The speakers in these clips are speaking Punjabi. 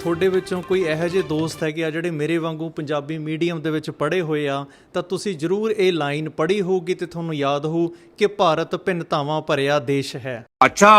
ਤੁਹਾਡੇ ਵਿੱਚੋਂ ਕੋਈ ਇਹੋ ਜਿਹੇ ਦੋਸਤ ਹੈਗੇ ਆ ਜਿਹੜੇ ਮੇਰੇ ਵਾਂਗੂ ਪੰਜਾਬੀ ਮੀਡੀਅਮ ਦੇ ਵਿੱਚ ਪੜ੍ਹੇ ਹੋਏ ਆ ਤਾਂ ਤੁਸੀਂ ਜ਼ਰੂਰ ਇਹ ਲਾਈਨ ਪੜ੍ਹੀ ਹੋਊਗੀ ਤੇ ਤੁਹਾਨੂੰ ਯਾਦ ਹੋਊ ਕਿ ਭਾਰਤ ਭਿੰਨਤਾਵਾਂ ਭਰਿਆ ਦੇਸ਼ ਹੈ अच्छा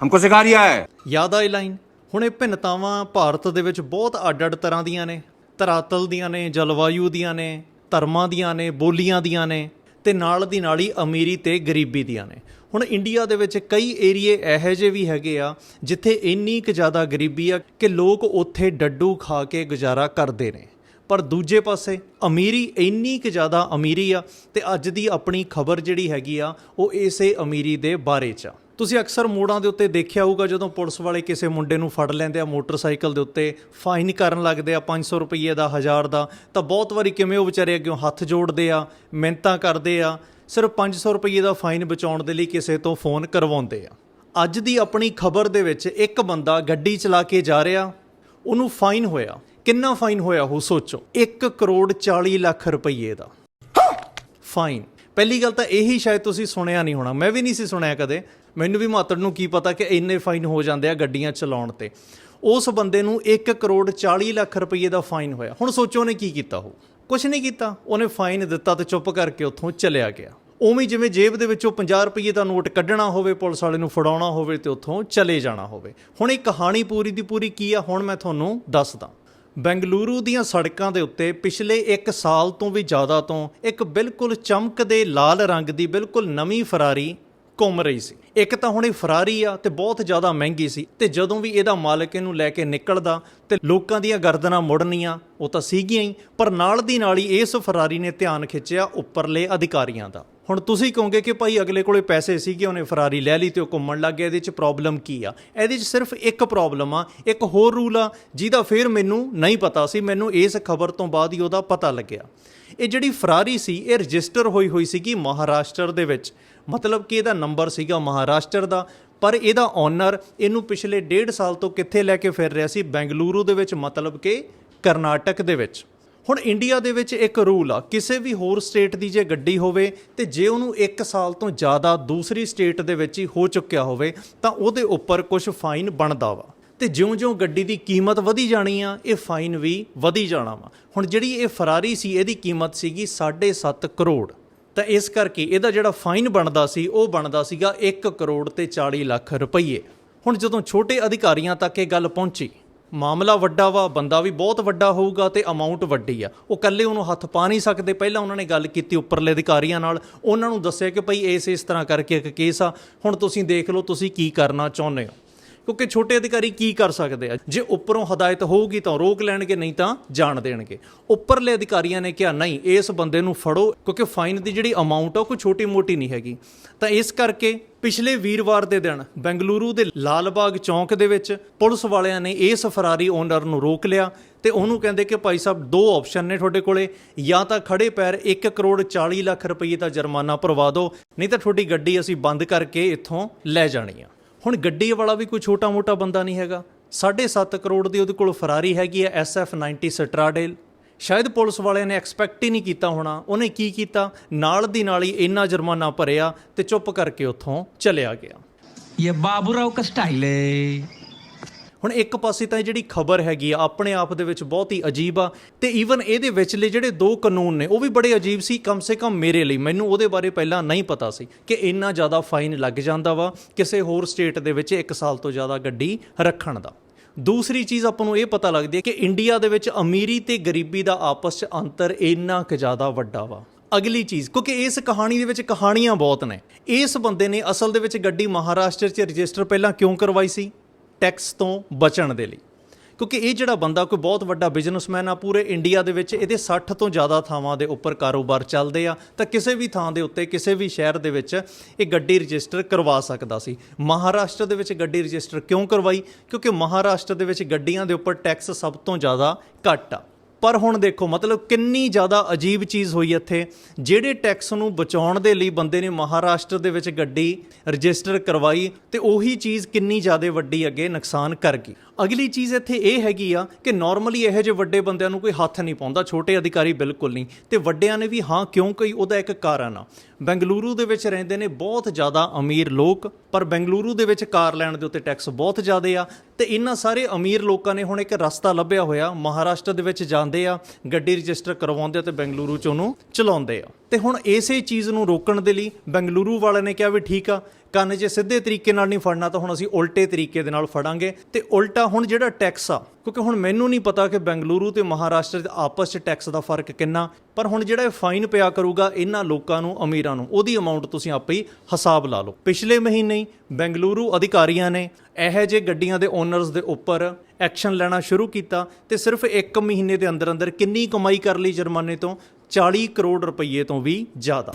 हमको सिखा रिया है ਯਾਦ ਆ ਇਹ ਲਾਈਨ ਹੁਣ ਇਹ ਭਿੰਨਤਾਵਾਂ ਭਾਰਤ ਦੇ ਵਿੱਚ ਬਹੁਤ ਅੱਡ-ਅੱਡ ਤਰ੍ਹਾਂ ਦੀਆਂ ਨੇ ਧਰਾਤਲ ਦੀਆਂ ਨੇ ਜਲਵਾਯੂ ਦੀਆਂ ਨੇ ਧਰਮਾਂ ਦੀਆਂ ਨੇ ਬੋਲੀਆਂ ਦੀਆਂ ਨੇ ਤੇ ਨਾਲ ਦੀ ਨਾਲ ਹੀ ਅਮੀਰੀ ਤੇ ਗਰੀਬੀ ਦੀਆਂ ਨੇ ਹੁਣ ਇੰਡੀਆ ਦੇ ਵਿੱਚ ਕਈ ਏਰੀਏ ਇਹੋ ਜਿਹੇ ਵੀ ਹੈਗੇ ਆ ਜਿੱਥੇ ਇੰਨੀ ਕੁ ਜ਼ਿਆਦਾ ਗਰੀਬੀ ਆ ਕਿ ਲੋਕ ਉੱਥੇ ਡੱਡੂ ਖਾ ਕੇ ਗੁਜ਼ਾਰਾ ਕਰਦੇ ਨੇ। ਪਰ ਦੂਜੇ ਪਾਸੇ ਅਮੀਰੀ ਇੰਨੀ ਕੁ ਜ਼ਿਆਦਾ ਅਮੀਰੀ ਆ ਤੇ ਅੱਜ ਦੀ ਆਪਣੀ ਖਬਰ ਜਿਹੜੀ ਹੈਗੀ ਆ, ਉਹ ਇਸੇ ਅਮੀਰੀ ਦੇ ਬਾਰੇ ਚ ਆ। ਤੁਸੀਂ ਅਕਸਰ ਮੋੜਾਂ ਦੇ ਉੱਤੇ ਦੇਖਿਆ ਹੋਊਗਾ ਜਦੋਂ ਪੁਲਿਸ ਵਾਲੇ ਕਿਸੇ ਮੁੰਡੇ ਨੂੰ ਫੜ ਲੈਂਦੇ ਆ, ਮੋਟਰਸਾਈਕਲ ਦੇ ਉੱਤੇ ਫਾਈਨ ਕਰਨ ਲੱਗਦੇ ਆ 500 ਰੁਪਏ ਦਾ 1000 ਦਾ, ਤਾਂ ਬਹੁਤ ਵਾਰੀ ਕਿਵੇਂ ਉਹ ਵਿਚਾਰੇ ਅੱਗੇ ਹੱਥ ਜੋੜਦੇ ਆ, ਮਿਹਨਤਾਂ ਕਰਦੇ ਆ, ਸਿਰਫ 500 ਰੁਪਏ ਦਾ ਫਾਈਨ ਬਚਾਉਣ ਦੇ ਲਈ ਕਿਸੇ ਤੋਂ ਫੋਨ ਕਰਵਾਉਂਦੇ ਆ। ਅੱਜ ਦੀ ਆਪਣੀ ਖਬਰ ਦੇ ਵਿੱਚ ਇੱਕ ਬੰਦਾ ਗੱਡੀ ਚਲਾ ਕੇ ਜਾ ਰਿਹਾ, ਉਹਨੂੰ ਫਾਈਨ ਹੋਇਆ। ਕਿੰਨਾ ਫਾਈਨ ਹੋਇਆ ਉਹ ਸੋਚੋ? 1 ਕਰੋੜ 40 ਲੱਖ ਰੁਪਏ ਦਾ। ਫਾਈਨ ਪਹਿਲੀ ਗੱਲ ਤਾਂ ਇਹੀ ਸ਼ਾਇਦ ਤੁਸੀਂ ਸੁਣਿਆ ਨਹੀਂ ਹੋਣਾ। ਮੈਂ ਵੀ ਨਹੀਂ ਸੀ ਸੁਣਿਆ ਕਦੇ। ਮੈਨੂੰ ਵੀ ਮਾਤੜ ਨੂੰ ਕੀ ਪਤਾ ਕਿ ਇੰਨੇ ਫਾਈਨ ਹੋ ਜਾਂਦੇ ਆ ਗੱਡੀਆਂ ਚਲਾਉਣ ਤੇ। ਉਸ ਬੰਦੇ ਨੂੰ 1 ਕਰੋੜ 40 ਲੱਖ ਰੁਪਏ ਦਾ ਫਾਈਨ ਹੋਇਆ। ਹੁਣ ਸੋਚੋ ਉਹਨੇ ਕੀ ਕੀਤਾ ਉਹ? ਕੁਝ ਨਹੀਂ ਕੀਤਾ। ਉਹਨੇ ਫਾਈਨ ਦਿੱਤਾ ਤੇ ਚੁੱਪ ਕਰਕੇ ਉੱਥੋਂ ਚਲਿਆ ਗਿਆ। ਉਵੇਂ ਜਿਵੇਂ ਜੇਬ ਦੇ ਵਿੱਚੋਂ 50 ਰੁਪਏ ਦਾ ਨੋਟ ਕੱਢਣਾ ਹੋਵੇ, ਪੁਲਿਸ ਵਾਲੇ ਨੂੰ ਫੜਾਉਣਾ ਹੋਵੇ ਤੇ ਉੱਥੋਂ ਚਲੇ ਜਾਣਾ ਹੋਵੇ। ਹੁਣ ਇਹ ਕਹਾਣੀ ਪੂਰੀ ਦੀ ਪੂਰੀ ਕੀ ਆ? ਹੁਣ ਮੈਂ ਤੁਹਾਨੂੰ ਦੱਸਦਾ। ਬੈਂਗਲੁਰੂ ਦੀਆਂ ਸੜਕਾਂ ਦੇ ਉੱਤੇ ਪਿਛਲੇ 1 ਸਾਲ ਤੋਂ ਵੀ ਜ਼ਿਆਦਾ ਤੋਂ ਇੱਕ ਬਿਲਕੁਲ ਚਮਕਦੇ ਲਾਲ ਰੰਗ ਦੀ ਬਿਲਕੁਲ ਨਵੀਂ ਫਰਾਰੀ ਘੁੰਮ ਰਹੀ ਸੀ। ਇੱਕ ਤਾਂ ਹੁਣ ਇਹ ਫਰਾਰੀ ਆ ਤੇ ਬਹੁਤ ਜ਼ਿਆਦਾ ਮਹਿੰਗੀ ਸੀ ਤੇ ਜਦੋਂ ਵੀ ਇਹਦਾ ਮਾਲਕ ਇਹਨੂੰ ਲੈ ਕੇ ਨਿਕਲਦਾ ਤੇ ਲੋਕਾਂ ਦੀਆਂ ਗਰਦਨਾਂ ਮੁੜਨੀਆਂ, ਉਹ ਤਾਂ ਸੀਗੀਆਂ ਹੀ, ਪਰ ਨਾਲ ਦੀ ਨਾਲ ਹੀ ਇਸ ਫਰਾਰੀ ਨੇ ਧਿਆਨ ਖਿੱਚਿਆ ਉੱਪਰਲੇ ਅਧਿਕਾਰੀਆਂ ਦਾ। ਹੁਣ ਤੁਸੀਂ ਕਹੋਗੇ ਕਿ ਭਾਈ ਅਗਲੇ ਕੋਲੇ ਪੈਸੇ ਸੀਗੇ ਉਹਨੇ ਫਰਾਰੀ ਲੈ ਲਈ ਤੇ ਉਹ ਘੁੰਮਣ ਲੱਗ ਗਿਆ, ਇਹਦੇ 'ਚ ਪ੍ਰੋਬਲਮ ਕੀ ਆ? ਇਹਦੇ 'ਚ ਸਿਰਫ ਇੱਕ ਪ੍ਰੋਬਲਮ ਆ, ਇੱਕ ਹੋਰ ਰੂਲ ਆ, ਜਿਹਦਾ ਫਿਰ ਮੈਨੂੰ ਨਹੀਂ ਪਤਾ ਸੀ, ਮੈਨੂੰ ਇਸ ਖਬਰ ਤੋਂ ਬਾਅਦ ਹੀ ਉਹਦਾ ਪਤਾ ਲੱਗਿਆ। ਇਹ ਜਿਹੜੀ ਫਰਾਰੀ ਸੀ, ਇਹ ਰਜਿਸਟਰ ਹੋਈ ਹੋਈ ਸੀਗੀ ਮਹਾਰਾਸ਼ਟਰ ਦੇ ਵਿੱਚ। ਮਤਲਬ ਕਿ ਇਹਦਾ ਨੰਬਰ ਸੀਗਾ ਮਹਾਰਾਸ਼ਟਰ ਦਾ, ਪਰ ਇਹਦਾ ਓਨਰ ਇਹਨੂੰ ਪਿਛਲੇ ਡੇਢ ਸਾਲ ਤੋਂ ਕਿੱਥੇ ਲੈ ਕੇ ਫਿਰ ਰਿਹਾ ਸੀ? ਬੈਂਗਲੁਰੂ ਦੇ ਵਿੱਚ, ਮਤਲਬ ਕਿ ਕਰਨਾਟਕ ਦੇ ਵਿੱਚ। ਹੁਣ ਇੰਡੀਆ ਦੇ ਵਿੱਚ ਇੱਕ ਰੂਲ ਆ, ਕਿਸੇ ਵੀ ਹੋਰ ਸਟੇਟ ਦੀ ਜੇ ਗੱਡੀ ਹੋਵੇ ਤੇ ਜੇ ਉਹਨੂੰ 1 ਸਾਲ ਤੋਂ ਜ਼ਿਆਦਾ ਦੂਸਰੀ ਸਟੇਟ ਦੇ ਵਿੱਚ ਹੀ ਹੋ ਚੁੱਕਿਆ ਹੋਵੇ, ਤਾਂ ਉਹਦੇ ਉੱਪਰ ਕੁਝ ਫਾਈਨ ਬਣਦਾ ਵਾ। ਤੇ ਜਿਉਂ-ਜਿਉਂ ਗੱਡੀ ਦੀ ਕੀਮਤ ਵਧੀ ਜਾਣੀ ਆ, ਇਹ ਫਾਈਨ ਵੀ ਵਧੀ ਜਾਣਾ ਵਾ। ਹੁਣ ਜਿਹੜੀ ਇਹ ਫਰਾਰੀ ਸੀ, ਇਹਦੀ ਕੀਮਤ ਸੀਗੀ 7.5 ਕਰੋੜ। ਤਾਂ ਇਸ ਕਰਕੇ ਇਹਦਾ ਜਿਹੜਾ ਫਾਈਨ ਬਣਦਾ ਸੀ, ਉਹ ਬਣਦਾ ਸੀਗਾ 1 ਕਰੋੜ ਤੇ 40 ਲੱਖ ਰੁਪਏ ਹੁਣ ਜਦੋਂ ਛੋਟੇ ਅਧਿਕਾਰੀਆਂ ਤੱਕ ਇਹ ਗੱਲ ਪਹੁੰਚੀ ਮਾਮਲਾ ਵੱਡਾ ਵਾ, ਬੰਦਾ ਵੀ ਬਹੁਤ ਵੱਡਾ ਹੋਊਗਾ ਤੇ ਅਮਾਉਂਟ ਵੱਡੀ ਆ। ਉਹ ਕੱਲੇ ਉਹਨੂੰ ਹੱਥ ਪਾ ਨਹੀਂ ਸਕਦੇ। ਪਹਿਲਾਂ ਉਹਨਾਂ ਨੇ ਗੱਲ ਕੀਤੀ ਉੱਪਰਲੇ ਅਧਿਕਾਰੀਆਂ ਨਾਲ। ਉਹਨਾਂ ਨੂੰ ਦੱਸਿਆ ਕਿ ਭਈ ਇਸ ਇਸ ਤਰ੍ਹਾਂ ਕਰਕੇ ਇੱਕ ਕੇਸ ਆ। ਹੁਣ ਤੁਸੀਂ ਦੇਖ ਲਓ ਤੁਸੀਂ ਕੀ ਕਰਨਾ ਚਾਹੁੰਦੇ ਹੋ। ਕਿਉਂਕਿ ਛੋਟੇ ਅਧਿਕਾਰੀ ਕੀ ਕਰ ਸਕਦੇ ਆ? ਜੇ ਉੱਪਰੋਂ ਹਦਾਇਤ ਹੋਊਗੀ ਤਾਂ ਰੋਕ ਲੈਣਗੇ, ਨਹੀਂ ਤਾਂ ਜਾਣ ਦੇਣਗੇ। ਉੱਪਰਲੇ ਅਧਿਕਾਰੀਆਂ ਨੇ ਕਿਹਾ, ਨਹੀਂ, ਇਸ ਬੰਦੇ ਨੂੰ ਫੜੋ, ਕਿਉਂਕਿ ਫਾਈਨ ਦੀ ਜਿਹੜੀ ਅਮਾਉਂਟ ਆ, ਉਹ ਕੋਈ ਛੋਟੀ ਮੋਟੀ ਨਹੀਂ ਹੈਗੀ। ਤਾਂ ਇਸ ਕਰਕੇ ਪਿਛਲੇ ਵੀਰਵਾਰ ਦੇ ਦਿਨ ਬੈਂਗਲੁਰੂ ਦੇ ਲਾਲਬਾਗ ਚੌਂਕ ਦੇ ਵਿੱਚ ਪੁਲਿਸ ਵਾਲਿਆਂ ਨੇ ਇਸ ਫਰਾਰੀ ਓਨਰ ਨੂੰ ਰੋਕ ਲਿਆ ਤੇ ਉਹਨੂੰ ਕਹਿੰਦੇ ਕਿ ਭਾਈ ਸਾਹਿਬ, ਦੋ ਆਪਸ਼ਨ ਨੇ ਤੁਹਾਡੇ ਕੋਲੇ। ਜਾਂ ਤਾਂ ਖੜੇ ਪੈਰ 1 ਕਰੋੜ 40 ਲੱਖ ਰੁਪਏ ਦਾ ਜੁਰਮਾਨਾ ਭਰਵਾ ਦਿਓ, ਨਹੀਂ ਤਾਂ ਤੁਹਾਡੀ ਗੱਡੀ ਅਸੀਂ ਬੰਦ ਕਰਕੇ ਇੱਥੋਂ ਲੈ ਜਾਣੀ ਆ। ਹੁਣ ਗੱਡੀ ਵਾਲਾ ਵੀ ਕੋਈ ਛੋਟਾ-ਮੋਟਾ ਬੰਦਾ ਨਹੀਂ ਹੈਗਾ। 7.5 ਕਰੋੜ ਦੀ ਉਹਦੇ ਕੋਲ ਫਰਾਰੀ ਹੈਗੀ ਹੈ SF90 ਸਟਰਾਡੇਲ। ਸ਼ਾਇਦ ਪੁਲਿਸ ਵਾਲਿਆਂ ਨੇ ਐਕਸਪੈਕਟ ਹੀ ਨਹੀਂ ਕੀਤਾ ਹੋਣਾ। ਉਹਨੇ ਕੀ ਕੀਤਾ? ਨਾਲ ਦੀ ਨਾਲ ਹੀ ਇੰਨਾ ਜੁਰਮਾਨਾ ਭਰਿਆ ਤੇ ਚੁੱਪ ਕਰਕੇ ਉੱਥੋਂ ਚਲਿਆ ਗਿਆ। ਇਹ ਬਾਬੂ ਰਾਓ ਕਾ ਸਟਾਈਲ ਹੈ ਹੁਣ ਇੱਕ ਪਾਸੇ ਤਾਂ ਇਹ ਜਿਹੜੀ ਖਬਰ ਹੈਗੀ ਆ, ਆਪਣੇ ਆਪ ਦੇ ਵਿੱਚ ਬਹੁਤ ਹੀ ਅਜੀਬ ਆ, ਤੇ ਈਵਨ ਇਹਦੇ ਵਿਚਲੇ ਜਿਹੜੇ ਦੋ ਕਾਨੂੰਨ ਨੇ, ਉਹ ਵੀ ਬੜੇ ਅਜੀਬ ਸੀ, ਕਮ ਸੇ ਕਮ ਮੇਰੇ ਲਈ। ਮੈਨੂੰ ਉਹਦੇ ਬਾਰੇ ਪਹਿਲਾਂ ਨਹੀਂ ਪਤਾ ਸੀ ਕਿ ਇੰਨਾ ਜ਼ਿਆਦਾ ਫਾਈਨ ਲੱਗ ਜਾਂਦਾ ਵਾ ਕਿਸੇ ਹੋਰ ਸਟੇਟ ਦੇ ਵਿੱਚ 1 ਸਾਲ ਤੋਂ ਜ਼ਿਆਦਾ ਗੱਡੀ ਰੱਖਣ ਦਾ। ਦੂਸਰੀ ਚੀਜ਼ ਆਪਾਂ ਨੂੰ ਇਹ ਪਤਾ ਲੱਗਦੀ ਹੈ ਕਿ ਇੰਡੀਆ ਦੇ ਵਿੱਚ ਅਮੀਰੀ ਤੇ ਗਰੀਬੀ ਦਾ ਆਪਸ 'ਚ ਅੰਤਰ ਇੰਨਾ ਕੁ ਜ਼ਿਆਦਾ ਵੱਡਾ ਵਾ। ਅਗਲੀ ਚੀਜ਼, ਕਿਉਂਕਿ ਇਸ ਕਹਾਣੀ ਦੇ ਵਿੱਚ ਕਹਾਣੀਆਂ ਬਹੁਤ ਨੇ। ਇਸ ਬੰਦੇ ਨੇ ਅਸਲ ਦੇ ਵਿੱਚ ਗੱਡੀ ਮਹਾਰਾਸ਼ਟਰ 'ਚ ਰਜਿਸਟਰ ਪਹਿਲਾਂ ਕਿਉਂ ਕਰਵਾਈ ਸੀ? ਟੈਕਸ ਤੋਂ ਬਚਣ ਦੇ ਲਈ। ਕਿਉਂਕਿ ਇਹ ਜਿਹੜਾ ਬੰਦਾ ਕੋਈ ਬਹੁਤ ਵੱਡਾ ਬਿਜ਼ਨਸਮੈਨ ਆ, ਪੂਰੇ ਇੰਡੀਆ ਦੇ ਵਿੱਚ ਇਹਦੇ 60 ਤੋਂ ਜ਼ਿਆਦਾ ਥਾਵਾਂ ਦੇ ਉੱਪਰ ਕਾਰੋਬਾਰ ਚੱਲਦੇ ਆ, ਤਾਂ ਕਿਸੇ ਵੀ ਥਾਂ ਦੇ ਉੱਤੇ, ਕਿਸੇ ਵੀ ਸ਼ਹਿਰ ਦੇ ਵਿੱਚ ਇਹ ਗੱਡੀ ਰਜਿਸਟਰ ਕਰਵਾ ਸਕਦਾ ਸੀ। ਮਹਾਰਾਸ਼ਟਰ ਦੇ ਵਿੱਚ ਗੱਡੀ ਰਜਿਸਟਰ ਕਿਉਂ ਕਰਵਾਈ? ਕਿਉਂਕਿ ਮਹਾਰਾਸ਼ਟਰ ਦੇ ਵਿੱਚ ਗੱਡੀਆਂ ਦੇ ਉੱਪਰ ਟੈਕਸ ਸਭ ਤੋਂ ਜ਼ਿਆਦਾ ਘੱਟ ਆ। ਪਰ ਹੁਣ ਦੇਖੋ, ਮਤਲਬ ਕਿੰਨੀ ਜ਼ਿਆਦਾ ਅਜੀਬ ਚੀਜ਼ ਹੋਈ ਇੱਥੇ, ਜਿਹੜੇ ਟੈਕਸ ਨੂੰ ਬਚਾਉਣ ਦੇ ਲਈ ਬੰਦੇ ਨੇ ਮਹਾਰਾਸ਼ਟਰ ਦੇ ਵਿੱਚ ਗੱਡੀ ਰਜਿਸਟਰ ਕਰਵਾਈ ਤੇ ਉਹੀ ਚੀਜ਼ ਕਿੰਨੀ ਜ਼ਿਆਦਾ ਵੱਡੀ ਅੱਗੇ ਨੁਕਸਾਨ ਕਰ ਗਈ। ਅਗਲੀ ਚੀਜ਼ ਇੱਥੇ ਇਹ ਹੈਗੀ ਆ ਕਿ ਨਾਰਮਲੀ ਇਹੋ ਜਿਹੇ ਵੱਡੇ ਬੰਦਿਆਂ ਨੂੰ ਕੋਈ ਹੱਥ ਨਹੀਂ ਪਾਉਂਦਾ, ਛੋਟੇ ਅਧਿਕਾਰੀ ਬਿਲਕੁਲ ਨਹੀਂ। ਤੇ ਵੱਡਿਆਂ ਨੇ ਵੀ ਹਾਂ, ਕਿਉਂ ਕੋਈ ਉਹਦਾ ਇੱਕ ਕਾਰਨ ਆ। ਬੈਂਗਲੁਰੂ ਦੇ ਵਿੱਚ ਰਹਿੰਦੇ ਨੇ ਬਹੁਤ ਜ਼ਿਆਦਾ ਅਮੀਰ ਲੋਕ, ਪਰ ਬੈਂਗਲੁਰੂ ਦੇ ਵਿੱਚ ਕਾਰ ਲੈਣ ਦੇ ਉੱਤੇ ਟੈਕਸ ਬਹੁਤ ਜ਼ਿਆਦਾ ਆ। ਤੇ ਇਹਨਾਂ ਸਾਰੇ ਅਮੀਰ ਲੋਕਾਂ ਨੇ ਹੁਣ ਇੱਕ ਰਸਤਾ ਲੱਭਿਆ ਹੋਇਆ, ਮਹਾਰਾਸ਼ਟਰ ਦੇ ਵਿੱਚ ਜਾਂਦੇ ਆ, ਗੱਡੀ ਰਜਿਸਟਰ ਕਰਵਾਉਂਦੇ ਆ ਤੇ ਬੈਂਗਲੁਰੂ ਚ ਉਹਨੂੰ ਚਲਾਉਂਦੇ ਆ। ਤੇ ਹੁਣ ਇਸੇ ਚੀਜ਼ ਨੂੰ ਰੋਕਣ ਦੇ ਲਈ ਬੈਂਗਲੁਰੂ ਵਾਲਿਆਂ ਨੇ ਕਿਹਾ ਵੀ ਠੀਕ ਆ, ਕੰਨ ਜੇ ਸਿੱਧੇ ਤਰੀਕੇ ਨਾਲ ਨਹੀਂ ਫੜਨਾ ਤਾਂ ਹੁਣ ਅਸੀਂ ਉਲਟੇ ਤਰੀਕੇ ਦੇ ਨਾਲ ਫੜਾਂਗੇ। ਤੇ ਉਲਟਾ ਹੁਣ ਜਿਹੜਾ ਟੈਕਸ ਆ, ਕਿਉਂਕਿ ਹੁਣ ਮੈਨੂੰ ਨਹੀਂ ਪਤਾ ਕਿ ਬੈਂਗਲੁਰੂ ਤੇ ਮਹਾਰਾਸ਼ਟਰ ਦੇ ਆਪਸ 'ਚ ਟੈਕਸ ਦਾ ਫ਼ਰਕ ਕਿੰਨਾ, ਪਰ ਹੁਣ ਜਿਹੜਾ ਇਹ ਫਾਈਨ ਪਿਆ ਕਰੂਗਾ ਇਹਨਾਂ ਲੋਕਾਂ ਨੂੰ, ਅਮੀਰਾਂ ਨੂੰ, ਉਹਦੀ ਅਮਾਉਂਟ ਤੁਸੀਂ ਆਪੇ ਹੀ ਹਿਸਾਬ ਲਾ ਲਓ। ਪਿਛਲੇ ਮਹੀਨੇ ਹੀ ਬੈਂਗਲੁਰੂ ਅਧਿਕਾਰੀਆਂ ਨੇ ਇਹੋ ਜਿਹੇ ਗੱਡੀਆਂ ਦੇ ਓਨਰਸ ਦੇ ਉੱਪਰ ਐਕਸ਼ਨ ਲੈਣਾ ਸ਼ੁਰੂ ਕੀਤਾ ਤੇ ਸਿਰਫ 1 ਮਹੀਨੇ ਦੇ ਅੰਦਰ ਅੰਦਰ ਕਿੰਨੀ ਕਮਾਈ ਕਰ ਲਈ ਜੁਰਮਾਨੇ ਤੋਂ 40 ਕਰੋੜ ਰੁਪਏ ਤੋਂ ਵੀ ਜ਼ਿਆਦਾ।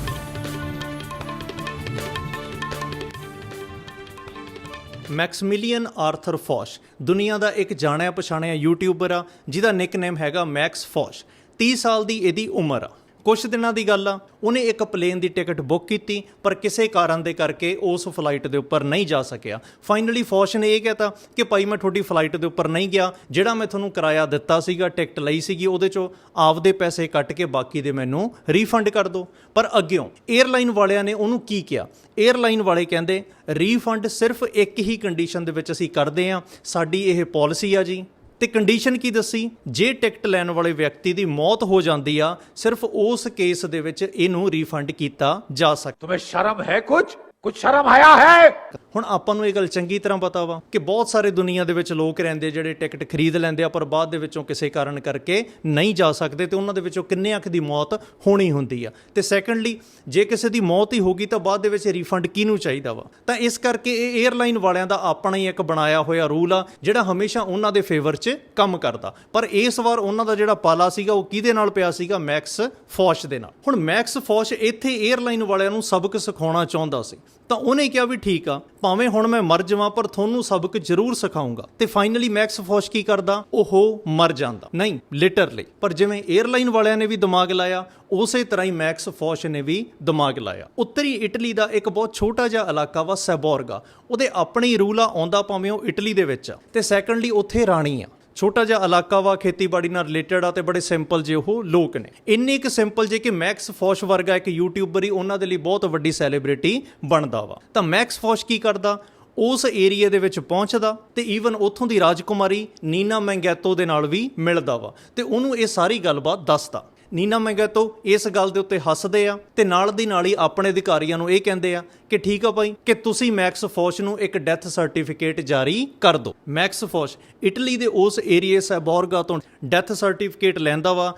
ਮੈਕਸਮਿਲੀਅਨ ਆਰਥਰ ਫੌਸ਼, ਦੁਨੀਆ ਦਾ ਇੱਕ ਜਾਣਿਆ ਪਛਾਣਿਆ ਯੂਟਿਊਬਰ ਆ, ਜਿਹਦਾ ਨਿਕਨੇਮ ਹੈਗਾ ਮੈਕਸ ਫੌਸ਼। 30 ਸਾਲ ਦੀ ਇਹਦੀ ਉਮਰ ਆ। ਕੁਝ ਦਿਨਾਂ ਦੀ ਗੱਲ ਆ, ਉਹਨੇ ਇੱਕ ਪਲੇਨ ਦੀ ਟਿਕਟ ਬੁੱਕ ਕੀਤੀ, ਪਰ ਕਿਸੇ ਕਾਰਨ ਦੇ ਕਰਕੇ ਉਸ ਫਲਾਈਟ ਦੇ ਉੱਪਰ ਨਹੀਂ ਜਾ ਸਕਿਆ। ਫਾਈਨਲੀ ਫੌਸ਼ ਨੇ ਇਹ ਕਹਿਤਾ ਕਿ ਭਾਈ ਮੈਂ ਤੁਹਾਡੀ ਫਲਾਈਟ ਦੇ ਉੱਪਰ ਨਹੀਂ ਗਿਆ, ਜਿਹੜਾ ਮੈਂ ਤੁਹਾਨੂੰ ਕਿਰਾਇਆ ਦਿੱਤਾ ਸੀਗਾ ਟਿਕਟ ਲਈ ਸੀਗੀ, ਉਹਦੇ ਚੋਂ ਆਪਦੇ ਪੈਸੇ ਕੱਟ ਕੇ ਬਾਕੀ ਦੇ ਮੈਨੂੰ ਰੀਫੰਡ ਕਰ ਦਿਓ। ਪਰ ਅੱਗਿਓਂ 에ਅਰਲਾਈਨ ਵਾਲਿਆਂ ਨੇ ਉਹਨੂੰ ਕੀ ਕਿਹਾ? 에ਅਰਲਾਈਨ ਵਾਲੇ ਕਹਿੰਦੇ ਰੀਫੰਡ ਸਿਰਫ ਇੱਕ ਹੀ ਕੰਡੀਸ਼ਨ ਦੇ ਵਿੱਚ ਅਸੀਂ ਕਰਦੇ ਹਾਂ, ਸਾਡੀ ਇਹ ਪਾਲਿਸੀ ਆ ਜੀ। ਤੇ ਕੰਡੀਸ਼ਨ ਕੀ ਦੱਸੀ? ਜੇ ਟਿਕਟ ਲੈਣ ਵਾਲੇ ਵਿਅਕਤੀ ਦੀ ਮੌਤ ਹੋ ਜਾਂਦੀ ਆ, ਸਿਰਫ ਉਸ ਕੇਸ ਦੇ ਵਿੱਚ ਇਹਨੂੰ ਰੀਫੰਡ ਕੀਤਾ ਜਾ ਸਕਦਾ। ਤੁਹਾਨੂੰ ਸ਼ਰਮ ਹੈ ਕੁਝ ਕੁਝ ਸ਼ਰਮ ਆਇਆ ਹੈ? ਹੁਣ ਆਪਾਂ ਨੂੰ ਇਹ ਗੱਲ ਚੰਗੀ ਤਰ੍ਹਾਂ ਪਤਾ ਵਾ ਕਿ ਬਹੁਤ ਸਾਰੇ ਦੁਨੀਆ ਦੇ ਵਿੱਚ ਲੋਕ ਰਹਿੰਦੇ ਜਿਹੜੇ ਟਿਕਟ ਖਰੀਦ ਲੈਂਦੇ ਆ, ਪਰ ਬਾਅਦ ਦੇ ਵਿੱਚੋਂ ਕਿਸੇ ਕਾਰਨ ਕਰਕੇ ਨਹੀਂ ਜਾ ਸਕਦੇ ਤੇ ਉਹਨਾਂ ਦੇ ਵਿੱਚੋਂ ਕਿੰਨੇ ਅੱਖ ਦੀ ਮੌਤ ਹੋਣੀ ਹੁੰਦੀ ਆ। ਤੇ ਸੈਕੰਡਲੀ ਜੇ ਕਿਸੇ ਦੀ ਮੌਤ ਹੀ ਹੋ ਗਈ ਤਾਂ ਬਾਅਦ ਦੇ ਵਿੱਚ ਰੀਫੰਡ ਕਿਹਨੂੰ ਚਾਹੀਦਾ ਵਾ? ਤਾਂ ਇਸ ਕਰਕੇ ਇਹ 에ਅਰਲਾਈਨ ਵਾਲਿਆਂ ਦਾ ਆਪਣਾ ਹੀ ਇੱਕ ਬਣਾਇਆ ਹੋਇਆ ਰੂਲ ਆ, ਜਿਹੜਾ ਹਮੇਸ਼ਾ ਉਹਨਾਂ ਦੇ ਫੇਵਰ 'ਚ ਕੰਮ ਕਰਦਾ। ਪਰ ਇਸ ਵਾਰ ਉਹਨਾਂ ਦਾ ਜਿਹੜਾ ਪਾਲਾ ਸੀਗਾ, ਉਹ ਕਿਹਦੇ ਨਾਲ ਪਿਆ ਸੀਗਾ? ਮੈਕਸ ਫੌਸ਼ ਦੇ ਨਾਲ। ਹੁਣ ਮੈਕਸ ਫੌਸ਼ ਇੱਥੇ 에ਅਰਲਾਈਨ ਵਾਲਿਆਂ ਨੂੰ ਸਬਕ ਸਿਖਾਉਣਾ ਚਾਹੁੰਦਾ ਸੀ। ਤਾਂ ਉਹਨੇ ਕਿਹਾ ਵੀ ਠੀਕ ਆ, ਭਾਵੇਂ ਹੁਣ ਮੈਂ ਮਰ ਜਾਵਾਂ, ਪਰ ਤੁਹਾਨੂੰ ਸਬਕ ਜ਼ਰੂਰ ਸਿਖਾਉਂਗਾ। ਤੇ ਫਾਈਨਲੀ ਮੈਕਸ ਫੌਸ਼ ਕੀ ਕਰਦਾ? ਉਹ ਮਰ ਜਾਂਦਾ। ਨਹੀਂ ਲਿਟਰਲੀ ਪਰ ਜਿਵੇਂ 에ਅਰਲਾਈਨ ਵਾਲਿਆਂ ਨੇ ਵੀ ਦਿਮਾਗ ਲਾਇਆ, ਉਸੇ ਤਰ੍ਹਾਂ ਹੀ ਮੈਕਸ ਫੌਸ਼ ਨੇ ਵੀ ਦਿਮਾਗ ਲਾਇਆ। ਉੱਤਰੀ ਇਟਲੀ ਦਾ ਇੱਕ ਬਹੁਤ ਛੋਟਾ ਜਿਹਾ ਇਲਾਕਾ ਵਾ ਸੈਬੋਰਗਾ। ਉਹਦੇ ਆਪਣੇ ਹੀ ਰੂਲ ਆ ਆਉਂਦਾ ਭਾਵੇਂ ਉਹ ਇਟਲੀ ਦੇ ਵਿੱਚ ਆ। ਤੇ ਸੈਕੰਡਲੀ ਉੱਥੇ ਰਾਣੀ ਆ। ਛੋਟਾ ਜਿਹਾ ਇਲਾਕਾ ਵਾ, ਖੇਤੀਬਾੜੀ ਨਾਲ ਰਿਲੇਟਡ ਆ ਤੇ ਬੜੇ ਸਿੰਪਲ ਜੇ ਉਹ ਲੋਕ ਨੇ। ਇੰਨੇ ਇੱਕ ਸਿੰਪਲ ਜੇ ਕਿ ਮੈਕਸ ਫੋਸ਼ ਵਰਗਾ ਇੱਕ ਯੂਟਿਊਬਰ ਹੀ ਉਹਨਾਂ ਦੇ ਲਈ ਬਹੁਤ ਵੱਡੀ ਸੈਲੀਬ੍ਰਿਟੀ ਬਣਦਾ ਵਾ। ਤਾਂ ਮੈਕਸ ਫੌਸ਼ ਕੀ ਕਰਦਾ? ਉਸ ਏਰੀਆ ਦੇ ਵਿੱਚ ਪਹੁੰਚਦਾ ਤੇ ਈਵਨ ਉੱਥੋਂ ਦੀ ਰਾਜਕੁਮਾਰੀ ਨੀਨਾ ਮੈਂਗੈਤੋ ਦੇ ਨਾਲ ਵੀ ਮਿਲਦਾ ਵਾ। ਤੇ ਉਹਨੂੰ ਇਹ ਸਾਰੀ ਗੱਲਬਾਤ ਦੱਸਦਾ। ਨੀਨਾ ਮੈਗਾਤੋ ਇਸ ਗੱਲ ਦੇ ਉੱਤੇ ਹੱਸਦੇ ਆ ਤੇ ਨਾਲ ਦੀ ਨਾਲ ਹੀ ਆਪਣੇ ਅਧਿਕਾਰੀਆਂ ਨੂੰ ਇਹ ਕਹਿੰਦੇ ਆ ਕਿ ਠੀਕ ਆ ਭਾਈ ਕਿ ਤੁਸੀਂ ਮੈਕਸ ਫੋਸ਼ ਨੂੰ ਇੱਕ ਡੈਥ ਸਰਟੀਫਿਕੇਟ ਜਾਰੀ ਕਰ ਦਿਓ। ਮੈਕਸ ਫੋਸ਼, ਇਟਲੀ ਦੇ ਉਸ ਏਰੀਏ ਸੈਬੋਰਗਾ ਤੋਂ ਡੈਥ ਸਰਟੀਫਿਕੇਟ ਲੈਂਦਾ ਵਾ।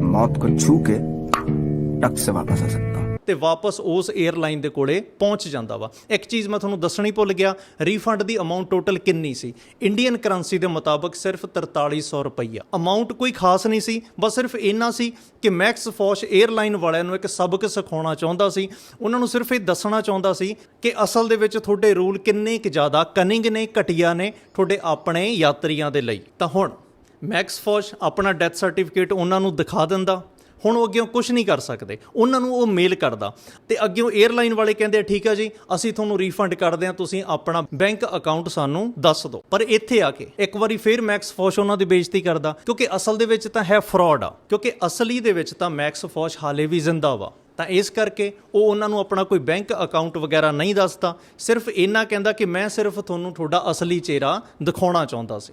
ਮੌਤ ਨੂੰ ਛੂ ਕੇ ਟੱਕ ਸੇ ਵਾਪਸ ਆ ਸਕਦਾ। ਤੇ ਵਾਪਸ ਉਸ 에ਅਰਲਾਈਨ ਦੇ ਕੋਲੇ ਪਹੁੰਚ ਜਾਂਦਾ ਵਾ। ਇੱਕ ਚੀਜ਼ ਮੈਂ ਤੁਹਾਨੂੰ ਦੱਸਣੀ ਭੁੱਲ ਗਿਆ ਰੀਫੰਡ ਦੀ ਅਮਾਉਂਟ ਟੋਟਲ ਕਿੰਨੀ ਸੀ? ਇੰਡੀਅਨ ਕਰੰਸੀ ਦੇ ਮੁਤਾਬਕ ਸਿਰਫ 4300 ਰੁਪਈਆ। ਅਮਾਉਂਟ ਕੋਈ ਖਾਸ ਨਹੀਂ ਸੀ, ਬਸ ਸਿਰਫ ਇੰਨਾ ਸੀ ਕਿ ਮੈਕਸ ਫੋਸ਼ 에ਅਰਲਾਈਨ ਵਾਲਿਆਂ ਨੂੰ ਇੱਕ ਸਬਕ ਸਿਖਾਉਣਾ ਚਾਹੁੰਦਾ ਸੀ। ਉਹਨਾਂ ਨੂੰ ਸਿਰਫ ਇਹ ਦੱਸਣਾ ਚਾਹੁੰਦਾ ਸੀ ਕਿ ਅਸਲ ਦੇ ਵਿੱਚ ਤੁਹਾਡੇ ਰੂਲ ਕਿੰਨੇ ਕੁ ਜ਼ਿਆਦਾ ਕਨਿੰਗ ਨੇ, ਘਟੀਆ ਨੇ ਤੁਹਾਡੇ ਆਪਣੇ ਯਾਤਰੀਆਂ ਦੇ ਲਈ। ਤਾਂ ਹੁਣ ਮੈਕਸ ਫੋਸ਼ ਆਪਣਾ ਡੈਥ ਸਰਟੀਫਿਕੇਟ ਉਹਨਾਂ ਨੂੰ ਦਿਖਾ ਦਿੰਦਾ। ਹੁਣ ਉਹ ਅੱਗੇ ਕੁਝ ਨਹੀਂ ਕਰ ਸਕਦੇ। ਉਹਨਾਂ ਨੂੰ ਉਹ ਮੇਲ ਕਰਦਾ। ਤੇ ਅੱਗੇ ਉਹ 에ਅਰਲਾਈਨ ਵਾਲੇ ਕਹਿੰਦੇ ਠੀਕ ਆ ਜੀ, ਅਸੀਂ ਤੁਹਾਨੂੰ ਰੀਫੰਡ ਕਰਦੇ ਆ ਤੁਸੀਂ ਆਪਣਾ ਬੈਂਕ ਅਕਾਊਂਟ ਸਾਨੂੰ ਦੱਸ ਦਿਓ। ਪਰ ਇੱਥੇ ਆ ਕੇ ਇੱਕ ਵਾਰੀ ਫੇਰ ਮੈਕਸ ਫੌਸ਼ ਉਹਨਾਂ ਦੀ ਬੇਇੱਜ਼ਤੀ ਕਰਦਾ, ਕਿਉਂਕਿ ਅਸਲ ਦੇ ਵਿੱਚ ਤਾਂ ਹੈ ਫਰਾਡ ਆ, ਕਿਉਂਕਿ ਅਸਲੀ ਦੇ ਵਿੱਚ ਤਾਂ ਮੈਕਸ ਫੌਸ਼ ਹਾਲੇ ਵੀ ਜ਼ਿੰਦਾ ਵਾ। ਤਾਂ ਇਸ ਕਰਕੇ ਉਹ ਉਹਨਾਂ ਨੂੰ ਆਪਣਾ ਕੋਈ ਬੈਂਕ ਅਕਾਊਂਟ ਵਗੈਰਾ ਨਹੀਂ ਦੱਸਦਾ, ਸਿਰਫ ਇੰਨਾ ਕਹਿੰਦਾ ਕਿ ਮੈਂ ਸਿਰਫ ਤੁਹਾਨੂੰ ਤੁਹਾਡਾ ਅਸਲੀ ਚਿਹਰਾ ਦਿਖਾਉਣਾ ਚਾਹੁੰਦਾ ਸੀ।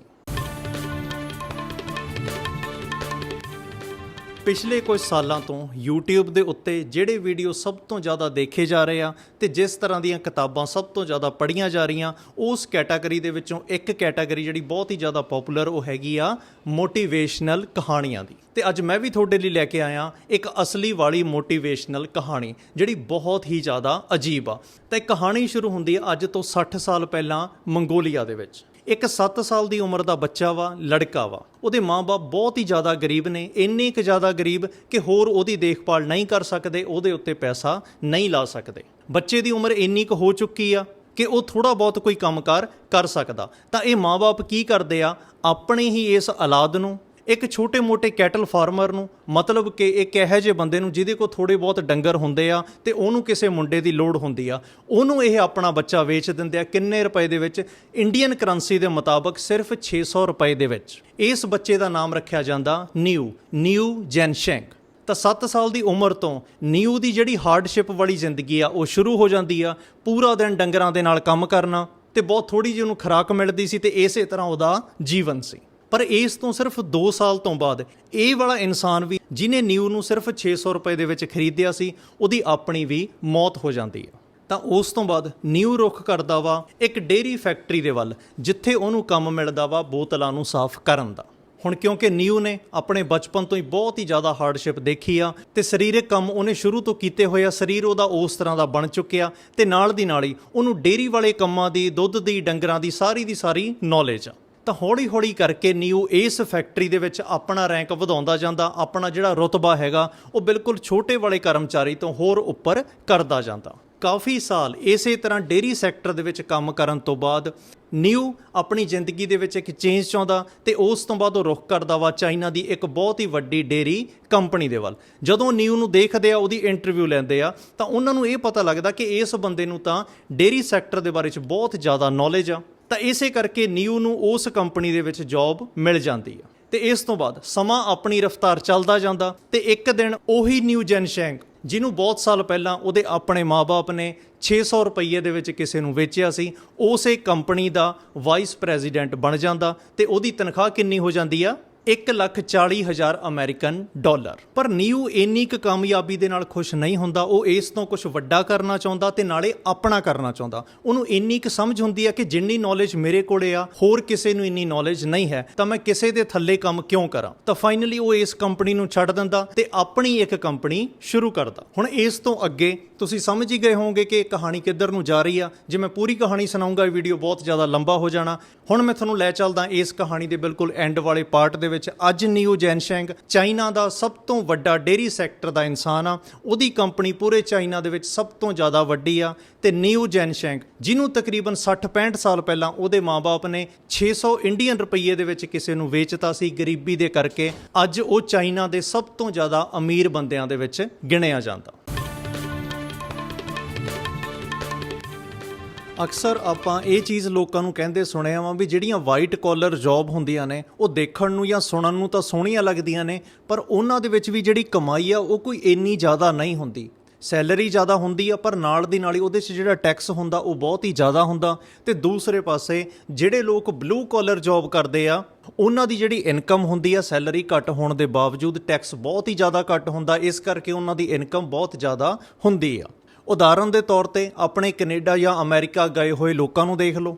ਪਿਛਲੇ ਕੁਝ ਸਾਲਾਂ ਤੋਂ YouTube ਦੇ ਉੱਤੇ ਜਿਹੜੇ ਵੀਡੀਓ ਸਭ ਤੋਂ ਜ਼ਿਆਦਾ ਦੇਖੇ ਜਾ ਰਹੇ ਆ ਤੇ ਜਿਸ ਤਰ੍ਹਾਂ ਦੀਆਂ ਕਿਤਾਬਾਂ ਸਭ ਤੋਂ ਜ਼ਿਆਦਾ ਪੜ੍ਹੀਆਂ ਜਾ ਰਹੀਆਂ, ਉਸ ਕੈਟਾਗਰੀ ਦੇ ਵਿੱਚੋਂ ਇੱਕ ਕੈਟਾਗਰੀ ਜਿਹੜੀ ਬਹੁਤ ਹੀ ਜ਼ਿਆਦਾ ਪਪੂਲਰ ਉਹ ਹੈਗੀ ਆ ਮੋਟੀਵੇਸ਼ਨਲ ਕਹਾਣੀਆਂ ਦੀ। ਤੇ ਅੱਜ ਮੈਂ ਵੀ ਤੁਹਾਡੇ ਲਈ ਲੈ ਕੇ ਆਇਆ ਇੱਕ ਅਸਲੀ ਵਾਲੀ ਮੋਟੀਵੇਸ਼ਨਲ ਕਹਾਣੀ, ਜਿਹੜੀ ਬਹੁਤ ਹੀ ਜ਼ਿਆਦਾ ਅਜੀਬ ਆ। ਤਾਂ ਕਹਾਣੀ ਸ਼ੁਰੂ ਹੁੰਦੀ ਹੈ ਅੱਜ ਤੋਂ 60 ਸਾਲ ਪਹਿਲਾਂ ਮੰਗੋਲੀਆ ਦੇ ਵਿੱਚ। ਇੱਕ 7 ਸਾਲ ਦੀ ਉਮਰ ਦਾ ਬੱਚਾ ਵਾ, ਲੜਕਾ ਵਾ। ਉਹਦੇ ਮਾਪੇ ਬਹੁਤ ਹੀ ਜ਼ਿਆਦਾ ਗਰੀਬ ਨੇ, ਇੰਨੇ ਕੁ ਜ਼ਿਆਦਾ ਗਰੀਬ ਕਿ ਹੋਰ ਉਹਦੀ ਦੇਖਭਾਲ ਨਹੀਂ ਕਰ ਸਕਦੇ, ਉਹਦੇ ਉੱਤੇ ਪੈਸਾ ਨਹੀਂ ਲਾ ਸਕਦੇ। ਬੱਚੇ ਦੀ ਉਮਰ ਇੰਨੀ ਕੁ ਹੋ ਚੁੱਕੀ ਆ ਕਿ ਉਹ ਥੋੜਾ ਬਹੁਤ ਕੋਈ ਕੰਮਕਾਰ ਕਰ ਸਕਦਾ। ਤਾਂ ਇਹ ਮਾਪੇ ਕੀ ਕਰਦੇ ਆ? ਆਪਣੇ ਹੀ ਇਸ ਔਲਾਦ ਨੂੰ ਇੱਕ ਛੋਟੇ-ਮੋਟੇ ਕੈਟਲ ਫਾਰਮਰ ਨੂੰ, ਮਤਲਬ ਕਿ ਇੱਕ ਇਹੋ ਜਿਹੇ ਬੰਦੇ ਨੂੰ ਜਿਹਦੇ ਕੋਲ ਥੋੜੇ ਬਹੁਤ ਡੰਗਰ ਹੁੰਦੇ ਆ ਤੇ ਉਹਨੂੰ ਕਿਸੇ ਮੁੰਡੇ ਦੀ ਲੋੜ ਹੁੰਦੀ ਆ। ਉਹਨੂੰ ਇਹ ਆਪਣਾ ਬੱਚਾ ਵੇਚ ਦਿੰਦੇ ਆ ਕਿੰਨੇ ਰੁਪਏ ਦੇ ਵਿੱਚ? ਇੰਡੀਅਨ ਕਰੰਸੀ ਦੇ ਮੁਤਾਬਕ ਸਿਰਫ 600 ਰੁਪਏ ਦੇ ਵਿੱਚ। ਇਸ ਬੱਚੇ ਦਾ ਨਾਮ ਰੱਖਿਆ ਜਾਂਦਾ ਨਿਊ ਨਿਊ ਜੈਨਸ਼ੈਂਗ ਤਾਂ 7 ਸਾਲ ਦੀ ਉਮਰ ਤੋਂ ਨਿਊ ਦੀ ਜਿਹੜੀ ਹਾਰਡਸ਼ਿਪ ਵਾਲੀ ਜ਼ਿੰਦਗੀ ਆ, ਉਹ ਸ਼ੁਰੂ ਹੋ ਜਾਂਦੀ ਆ। ਪੂਰਾ ਦਿਨ ਡੰਗਰਾਂ ਦੇ ਨਾਲ ਕੰਮ ਕਰਨਾ ਤੇ ਬਹੁਤ ਥੋੜੀ ਜਿਹੀ ਉਹਨੂੰ ਖੁਰਾਕ ਮਿਲਦੀ ਸੀ ਤੇ ਇਸੇ ਤਰ੍ਹਾਂ ਉਹਦਾ ਜੀਵਨ ਸੀ। ਪਰ ਇਸ ਤੋਂ ਸਿਰਫ 2 ਸਾਲ ਤੋਂ ਬਾਅਦ ਇਹ ਵਾਲਾ ਇਨਸਾਨ ਵੀ ਜਿਨੇ ਨਿਊ ਨੂੰ ਸਿਰਫ 600 ਰੁਪਏ ਦੇ ਵਿੱਚ ਖਰੀਦਿਆ ਸੀ, ਉਹਦੀ ਆਪਣੀ ਵੀ ਮੌਤ ਹੋ ਜਾਂਦੀ ਹੈ। ਤਾਂ ਉਸ ਤੋਂ ਬਾਅਦ ਨਿਊ ਰੁੱਖ ਕਰਦਾ ਵਾ ਇੱਕ ਡੇਰੀ ਫੈਕਟਰੀ ਦੇ ਵੱਲ, ਜਿੱਥੇ ਉਹਨੂੰ ਕੰਮ ਮਿਲਦਾ ਵਾ ਬੋਤਲਾਂ ਨੂੰ ਸਾਫ਼ ਕਰਨ ਦਾ। ਹੁਣ ਕਿਉਂਕਿ ਨਿਊ ਨੇ ਆਪਣੇ ਬਚਪਨ ਤੋਂ ਹੀ ਬਹੁਤ ਹੀ ਜ਼ਿਆਦਾ ਹਾਰਡਸ਼ਿਪ ਦੇਖੀ ਆ ਤੇ ਸਰੀਰਕ ਕੰਮ ਉਹਨੇ ਸ਼ੁਰੂ ਤੋਂ ਕੀਤੇ ਹੋਏ ਆ, ਸਰੀਰ ਉਹਦਾ ਉਸ ਤਰ੍ਹਾਂ ਦਾ ਬਣ ਚੁੱਕਿਆ ਤੇ ਨਾਲ ਦੀ ਨਾਲ ਹੀ ਉਹਨੂੰ ਡੇਰੀ ਵਾਲੇ ਕੰਮਾਂ ਦੀ, ਦੁੱਧ ਦੀ, ਡੰਗਰਾਂ ਦੀ ਸਾਰੀ ਦੀ ਸਾਰੀ ਨੌਲੇਜ ਆ। ਤਾਂ ਹੌਲੀ-ਹੌਲੀ ਕਰਕੇ ਨਿਊ ਇਸ ਫੈਕਟਰੀ ਦੇ ਵਿੱਚ ਆਪਣਾ ਰੈਂਕ ਵਧਾਉਂਦਾ ਜਾਂਦਾ, ਆਪਣਾ ਜਿਹੜਾ ਰੁਤਬਾ ਹੈਗਾ, ਉਹ ਬਿਲਕੁਲ ਛੋਟੇ ਵਾਲੇ ਕਰਮਚਾਰੀ ਤੋਂ ਹੋਰ ਉੱਪਰ ਕਰਦਾ ਜਾਂਦਾ। ਕਾਫੀ ਸਾਲ ਇਸੇ ਤਰ੍ਹਾਂ ਡੇਰੀ ਸੈਕਟਰ ਦੇ ਵਿੱਚ ਕੰਮ ਕਰਨ ਤੋਂ ਬਾਅਦ ਨਿਊ ਆਪਣੀ ਜ਼ਿੰਦਗੀ ਦੇ ਵਿੱਚ ਇੱਕ ਚੇਂਜ ਚਾਹੁੰਦਾ ਤੇ ਉਸ ਤੋਂ ਬਾਅਦ ਉਹ ਰੁਖ ਕਰਦਾ ਵਾ ਚਾਈਨਾ ਦੀ ਇੱਕ ਬਹੁਤ ਹੀ ਵੱਡੀ ਡੇਰੀ ਕੰਪਨੀ ਦੇ ਵੱਲ। ਜਦੋਂ ਨਿਊ ਨੂੰ ਦੇਖਦੇ ਆ, ਉਹਦੀ ਇੰਟਰਵਿਊ ਲੈਂਦੇ ਆ, ਤਾਂ ਉਹਨਾਂ ਨੂੰ ਇਹ ਪਤਾ ਲੱਗਦਾ ਕਿ ਇਸ ਬੰਦੇ ਨੂੰ ਤਾਂ ਡੇਰੀ ਸੈਕਟਰ ਦੇ ਬਾਰੇ 'ਚ ਬਹੁਤ ਜ਼ਿਆਦਾ ਨੌਲੇਜ ਆ। ਤਾਂ ਇਸੇ ਕਰਕੇ ਨਿਊ ਨੂੰ ਉਸ ਕੰਪਨੀ ਦੇ ਵਿੱਚ ਜੌਬ ਮਿਲ ਜਾਂਦੀ ਆ। ਤੇ ਇਸ ਤੋਂ ਬਾਅਦ ਸਮਾਂ ਆਪਣੀ ਰਫ਼ਤਾਰ ਚੱਲਦਾ ਜਾਂਦਾ ਤੇ ਇੱਕ ਦਿਨ ਉਹੀ ਨਿਊ ਜੈਨਸ਼ੈਂਗ ਜਿਹਨੂੰ ਬਹੁਤ ਸਾਲ ਪਹਿਲਾਂ ਉਹਦੇ ਆਪਣੇ ਮਾਪੇ ਨੇ 600 ਰੁਪਏ ਦੇ ਵਿੱਚ ਕਿਸੇ ਨੂੰ ਵੇਚਿਆ ਸੀ, ਉਸੇ ਕੰਪਨੀ ਦਾ ਵਾਈਸ ਪ੍ਰੈਜ਼ੀਡੈਂਟ ਬਣ ਜਾਂਦਾ ਤੇ ਉਹਦੀ ਤਨਖਾਹ ਕਿੰਨੀ ਹੋ ਜਾਂਦੀ ਆ? 1 ਲੱਖ 40 ਹਜ਼ਾਰ ਅਮਰੀਕਨ ਡਾਲਰ। ਪਰ ਨਿਊ ਇੰਨੀ ਕੁ ਕਾਮਯਾਬੀ ਦੇ ਨਾਲ ਖੁਸ਼ ਨਹੀਂ ਹੁੰਦਾ, ਉਹ ਇਸ ਤੋਂ ਕੁਝ ਵੱਡਾ ਕਰਨਾ ਚਾਹੁੰਦਾ ਤੇ ਨਾਲੇ ਆਪਣਾ ਕਰਨਾ ਚਾਹੁੰਦਾ। ਉਹਨੂੰ ਇੰਨੀ ਕੁ ਸਮਝ ਹੁੰਦੀ ਆ ਕਿ ਜਿੰਨੀ ਨੌਲੇਜ ਮੇਰੇ ਕੋਲੇ ਆ, ਹੋਰ ਕਿਸੇ ਨੂੰ ਇੰਨੀ ਨੌਲੇਜ ਨਹੀਂ ਹੈ, ਤਾਂ ਮੈਂ ਕਿਸੇ ਦੇ ਥੱਲੇ ਕੰਮ ਕਿਉਂ ਕਰਾਂ? ਤਾਂ ਫਾਈਨਲੀ ਉਹ ਇਸ ਕੰਪਨੀ ਨੂੰ ਛੱਡ ਦਿੰਦਾ ਤੇ ਆਪਣੀ ਇੱਕ ਕੰਪਨੀ ਸ਼ੁਰੂ ਕਰਦਾ। ਹੁਣ ਇਸ ਤੋਂ ਅੱਗੇ ਤੁਸੀਂ ਸਮਝ ਹੀ ਗਏ ਹੋਵੋਗੇ ਕਿ ਇਹ ਕਹਾਣੀ ਕਿੱਧਰ ਨੂੰ ਜਾ ਰਹੀ ਆ। ਜੇ ਮੈਂ ਪੂਰੀ ਕਹਾਣੀ ਸੁਣਾਉਂਗਾ ਵੀਡੀਓ ਬਹੁਤ ਜ਼ਿਆਦਾ ਲੰਬਾ ਹੋ ਜਾਣਾ। ਹੁਣ ਮੈਂ ਤੁਹਾਨੂੰ ਲੈ ਚੱਲਦਾ ਇਸ ਕਹਾਣੀ ਦੇ ਬਿਲਕੁਲ ਐਂਡ ਵਾਲੇ ਪਾਰਟ ਦੇ ਵਿੱਚ ਅੱਜ ਨਿਊ ਜੈਨਸ਼ੈਂਗ ਚਾਈਨਾ ਦਾ ਸਭ ਤੋਂ ਵੱਡਾ ਡੇਰੀ ਸੈਕਟਰ ਦਾ ਇਨਸਾਨ ਆ। ਉਹਦੀ ਕੰਪਨੀ ਪੂਰੇ ਚਾਈਨਾ ਦੇ ਵਿੱਚ ਸਭ ਤੋਂ ਜ਼ਿਆਦਾ ਵੱਡੀ ਆ ਤੇ ਨਿਊ ਜੈਨਸ਼ੈਂਗ, ਜਿਹਨੂੰ ਤਕਰੀਬਨ 60-65 ਸਾਲ ਪਹਿਲਾਂ ਉਹਦੇ ਮਾਪੇ ਨੇ 600 ਇੰਡੀਅਨ ਰੁਪਏ ਦੇ ਵਿੱਚ ਕਿਸੇ ਨੂੰ ਵੇਚਤਾ ਸੀ ਗਰੀਬੀ ਦੇ ਕਰਕੇ, ਅੱਜ ਉਹ ਚਾਈਨਾ ਦੇ ਸਭ ਤੋਂ ਜ਼ਿਆਦਾ ਅਮੀਰ ਬੰਦਿਆਂ ਦੇ ਵਿੱਚ ਗਿਣਿਆ ਜਾਂਦਾ। ਅਕਸਰ ਆਪਾਂ ਇਹ ਚੀਜ਼ ਲੋਕਾਂ ਨੂੰ ਕਹਿੰਦੇ ਸੁਣਿਆ ਵਾਂ ਵੀ ਜਿਹੜੀਆਂ ਵਾਈਟ ਕਾਲਰ ਜੌਬ ਹੁੰਦੀਆਂ ਨੇ, ਉਹ ਦੇਖਣ ਨੂੰ ਜਾਂ ਸੁਣਨ ਨੂੰ ਤਾਂ ਸੋਹਣੀਆਂ ਲੱਗਦੀਆਂ ਨੇ, ਪਰ ਉਹਨਾਂ ਦੇ ਵਿੱਚ ਵੀ ਜਿਹੜੀ ਕਮਾਈ ਆ, ਉਹ ਕੋਈ ਇੰਨੀ ਜ਼ਿਆਦਾ ਨਹੀਂ ਹੁੰਦੀ। ਸੈਲਰੀ ਜ਼ਿਆਦਾ ਹੁੰਦੀ ਆ, ਪਰ ਨਾਲ ਦੀ ਨਾਲ ਹੀ ਉਹਦੇ 'ਚ ਜਿਹੜਾ ਟੈਕਸ ਹੁੰਦਾ, ਉਹ ਬਹੁਤ ਹੀ ਜ਼ਿਆਦਾ ਹੁੰਦਾ। ਤੇ ਦੂਸਰੇ ਪਾਸੇ ਜਿਹੜੇ ਲੋਕ ਬਲੂ ਕਾਲਰ ਜੌਬ ਕਰਦੇ ਆ, ਉਹਨਾਂ ਦੀ ਜਿਹੜੀ ਇਨਕਮ ਹੁੰਦੀ ਆ, ਸੈਲਰੀ ਘੱਟ ਹੋਣ ਦੇ ਬਾਵਜੂਦ ਟੈਕਸ ਬਹੁਤ ਹੀ ਜ਼ਿਆਦਾ ਘੱਟ ਹੁੰਦਾ, ਇਸ ਕਰਕੇ ਉਹਨਾਂ ਦੀ ਇਨਕਮ ਬਹੁਤ ਜ਼ਿਆਦਾ ਹੁੰਦੀ ਆ। ਉਦਾਹਰਨ ਦੇ ਤੌਰ ਤੇ ਆਪਣੇ ਕੈਨੇਡਾ ਜਾਂ ਅਮਰੀਕਾ ਗਏ ਹੋਏ ਲੋਕਾਂ ਨੂੰ ਦੇਖ ਲਓ।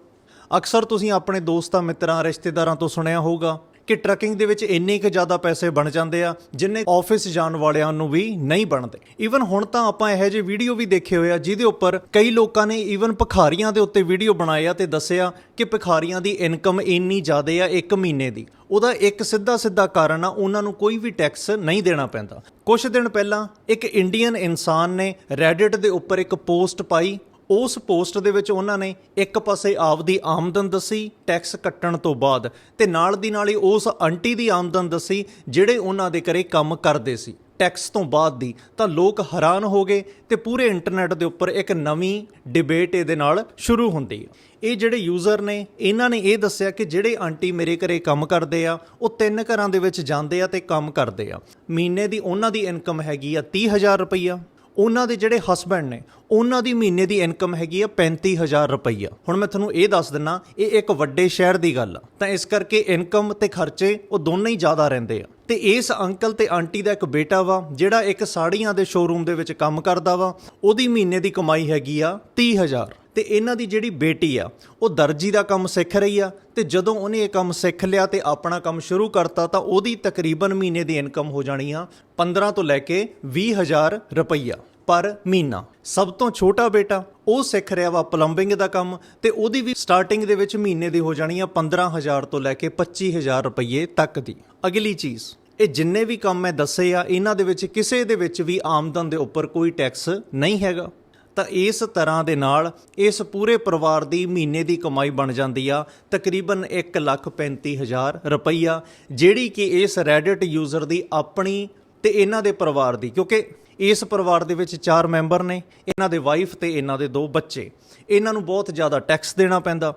ਅਕਸਰ ਤੁਸੀਂ ਆਪਣੇ ਦੋਸਤਾਂ ਮਿੱਤਰਾਂ, ਰਿਸ਼ਤੇਦਾਰਾਂ ਤੋਂ ਸੁਣਿਆ ਹੋਊਗਾ ਕਿ ਟਰੱਕਿੰਗ ਦੇ ਵਿੱਚ ਇੰਨੇ ਕੁ ਜ਼ਿਆਦਾ ਪੈਸੇ ਬਣ ਜਾਂਦੇ ਆ, ਜਿੰਨੇ ਆਫਿਸ ਜਾਣ ਵਾਲਿਆਂ ਨੂੰ ਵੀ ਨਹੀਂ ਬਣਦੇ। ਈਵਨ ਹੁਣ ਤਾਂ ਆਪਾਂ ਇਹੋ ਜਿਹੇ ਵੀਡੀਓ ਵੀ ਦੇਖੇ ਹੋਏ ਆ, ਜਿਹਦੇ ਉੱਪਰ ਕਈ ਲੋਕਾਂ ਨੇ ਈਵਨ ਭਿਖਾਰੀਆਂ ਦੇ ਉੱਤੇ ਵੀਡੀਓ ਬਣਾਏ ਆ ਤੇ ਦੱਸਿਆ ਕਿ ਭਿਖਾਰੀਆਂ ਦੀ ਇਨਕਮ ਇੰਨੀ ਜ਼ਿਆਦਾ ਆ ਇੱਕ ਮਹੀਨੇ ਦੀ। ਉਹਦਾ ਇੱਕ ਸਿੱਧਾ ਸਿੱਧਾ ਕਾਰਨ ਆ, ਉਹਨਾਂ ਨੂੰ ਕੋਈ ਵੀ ਟੈਕਸ ਨਹੀਂ ਦੇਣਾ ਪੈਂਦਾ। ਕੁਝ ਦਿਨ ਪਹਿਲਾਂ ਇੱਕ ਇੰਡੀਅਨ ਇਨਸਾਨ ਨੇ ਰੈਡਿਟ ਦੇ ਉੱਪਰ ਇੱਕ ਪੋਸਟ ਪਾਈ ਉਸ ਪੋਸਟ ਦੇ ਵਿੱਚ ਉਹਨਾਂ ਨੇ ਇੱਕ ਪਾਸੇ ਆਪਦੀ ਆਮਦਨ ਦੱਸੀ ਟੈਕਸ ਕੱਟਣ ਤੋਂ ਬਾਅਦ, ਤੇ ਨਾਲ ਦੀ ਨਾਲ ਹੀ ਉਸ ਆਂਟੀ ਦੀ ਆਮਦਨ ਦੱਸੀ, ਜਿਹੜੇ ਉਹਨਾਂ ਦੇ ਘਰੇ ਕੰਮ ਕਰਦੇ ਸੀ। ਟੈਕਸ ਤੋਂ ਬਾਅਦ ਦੀ, ਤਾਂ ਲੋਕ ਹੈਰਾਨ ਹੋ ਗਏ ਤੇ ਪੂਰੇ ਇੰਟਰਨੈਟ ਦੇ ਉੱਪਰ ਇੱਕ ਨਵੀਂ ਡਿਬੇਟ ਇਹਦੇ ਨਾਲ ਸ਼ੁਰੂ ਹੁੰਦੀ ਹੈ। ਇਹ ਜਿਹੜੇ ਯੂਜ਼ਰ ਨੇ, ਇਹਨਾਂ ਨੇ ਇਹ ਦੱਸਿਆ ਕਿ ਜਿਹੜੇ ਆਂਟੀ ਮੇਰੇ ਘਰੇ ਕੰਮ ਕਰਦੇ ਆ, ਉਹ ਤਿੰਨ ਘਰਾਂ ਦੇ ਵਿੱਚ ਜਾਂਦੇ ਆ ਤੇ ਕੰਮ ਕਰਦੇ ਆ। ਮਹੀਨੇ ਦੀ ਉਹਨਾਂ ਦੀ ਇਨਕਮ ਹੈਗੀ ਆ 30000 ਰੁਪਈਆ। ਉਹਨਾਂ ਦੇ ਜਿਹੜੇ ਹਸਬੰਡ ਨੇ, ਉਹਨਾਂ ਦੀ ਮਹੀਨੇ ਦੀ ਇਨਕਮ ਹੈਗੀ ਆ 35000 ਰੁਪਈਆ। ਹੁਣ ਮੈਂ ਤੁਹਾਨੂੰ ਇਹ ਦੱਸ ਦਿੰਨਾ, ਇਹ ਇੱਕ ਵੱਡੇ ਸ਼ਹਿਰ ਦੀ ਗੱਲ ਆ। ਤਾਂ ਇਸ ਕਰਕੇ ਇਨਕਮ ਤੇ ਖਰਚੇ ਉਹ ਦੋਨੇ ਹੀ ਜ਼ਿਆਦਾ ਰਹਿੰਦੇ ਆ। ਤੇ ਇਸ ਅੰਕਲ ਤੇ ਆਂਟੀ ਦਾ ਇੱਕ ਬੇਟਾ ਵਾ, ਜਿਹੜਾ ਇੱਕ ਸਾੜੀਆਂ ਦੇ ਸ਼ੋਰੂਮ ਦੇ ਵਿੱਚ ਕੰਮ ਕਰਦਾ ਵਾ, ਉਹਦੀ ਮਹੀਨੇ ਦੀ ਕਮਾਈ ਹੈਗੀ ਆ 30000 ਤੇ ਇਹਨਾਂ ਦੀ ਜਿਹੜੀ ਬੇਟੀ ਆ, ਉਹ ਦਰਜੀ ਦਾ ਕੰਮ ਸਿੱਖ ਰਹੀ ਆ ਤੇ ਜਦੋਂ ਉਹਨੇ ਇਹ ਕੰਮ ਸਿੱਖ ਲਿਆ ਤੇ ਆਪਣਾ ਕੰਮ ਸ਼ੁਰੂ ਕਰਤਾ ਤਾਂ ਉਹਦੀ ਤਕਰੀਬਨ ਮਹੀਨੇ ਦੀ ਇਨਕਮ ਹੋ ਜਾਣੀ ਆ 15 ਤੋਂ ਲੈ ਕੇ 20000 ਰੁਪਈਆ ਪਰ ਮਹੀਨਾ। ਸਭ ਤੋਂ ਛੋਟਾ ਬੇਟਾ, ਉਹ ਸਿੱਖ ਰਿਹਾ ਵਾ ਪਲੰਬਿੰਗ ਦਾ ਕੰਮ ਤੇ ਉਹਦੀ ਵੀ ਸਟਾਰਟਿੰਗ ਦੇ ਵਿੱਚ ਮਹੀਨੇ ਦੀ ਹੋ ਜਾਣੀ ਆ 15000 ਤੋਂ ਲੈ ਕੇ 25000 ਰੁਪਏ ਤੱਕ ਦੀ। ਅਗਲੀ ਚੀਜ਼, ਇਹ ਜਿੰਨੇ ਵੀ ਕੰਮ ਮੈਂ ਦੱਸੇ ਆ, ਇਹਨਾਂ ਦੇ ਵਿੱਚ ਕਿਸੇ ਦੇ ਵਿੱਚ ਵੀ ਆਮਦਨ ਦੇ ਉੱਪਰ ਕੋਈ ਟੈਕਸ ਨਹੀਂ ਹੈਗਾ। ਤਾਂ ਇਸ ਤਰ੍ਹਾਂ ਦੇ ਨਾਲ ਇਸ ਪੂਰੇ ਪਰਿਵਾਰ ਦੀ ਮਹੀਨੇ ਦੀ ਕਮਾਈ ਬਣ ਜਾਂਦੀ ਆ। ਤਕਰੀਬਨ 135000 ਰੁਪਈਆ, ਜਿਹੜੀ ਕਿ ਇਸ ਰੈਡਿਟ ਯੂਜ਼ਰ ਦੀ ਆਪਣੀ ਤੇ ਇਹਨਾਂ ਦੇ ਪਰਿਵਾਰ ਦੀ, ਕਿਉਂਕਿ ਇਸ ਪਰਿਵਾਰ ਦੇ ਵਿੱਚ ਚਾਰ ਮੈਂਬਰ ਨੇ, ਇਹਨਾਂ ਦੇ ਵਾਈਫ ਤੇ ਇਹਨਾਂ ਦੇ ਦੋ ਬੱਚੇ। ਇਹਨਾਂ ਨੂੰ ਬਹੁਤ ਜ਼ਿਆਦਾ ਟੈਕਸ ਦੇਣਾ ਪੈਂਦਾ।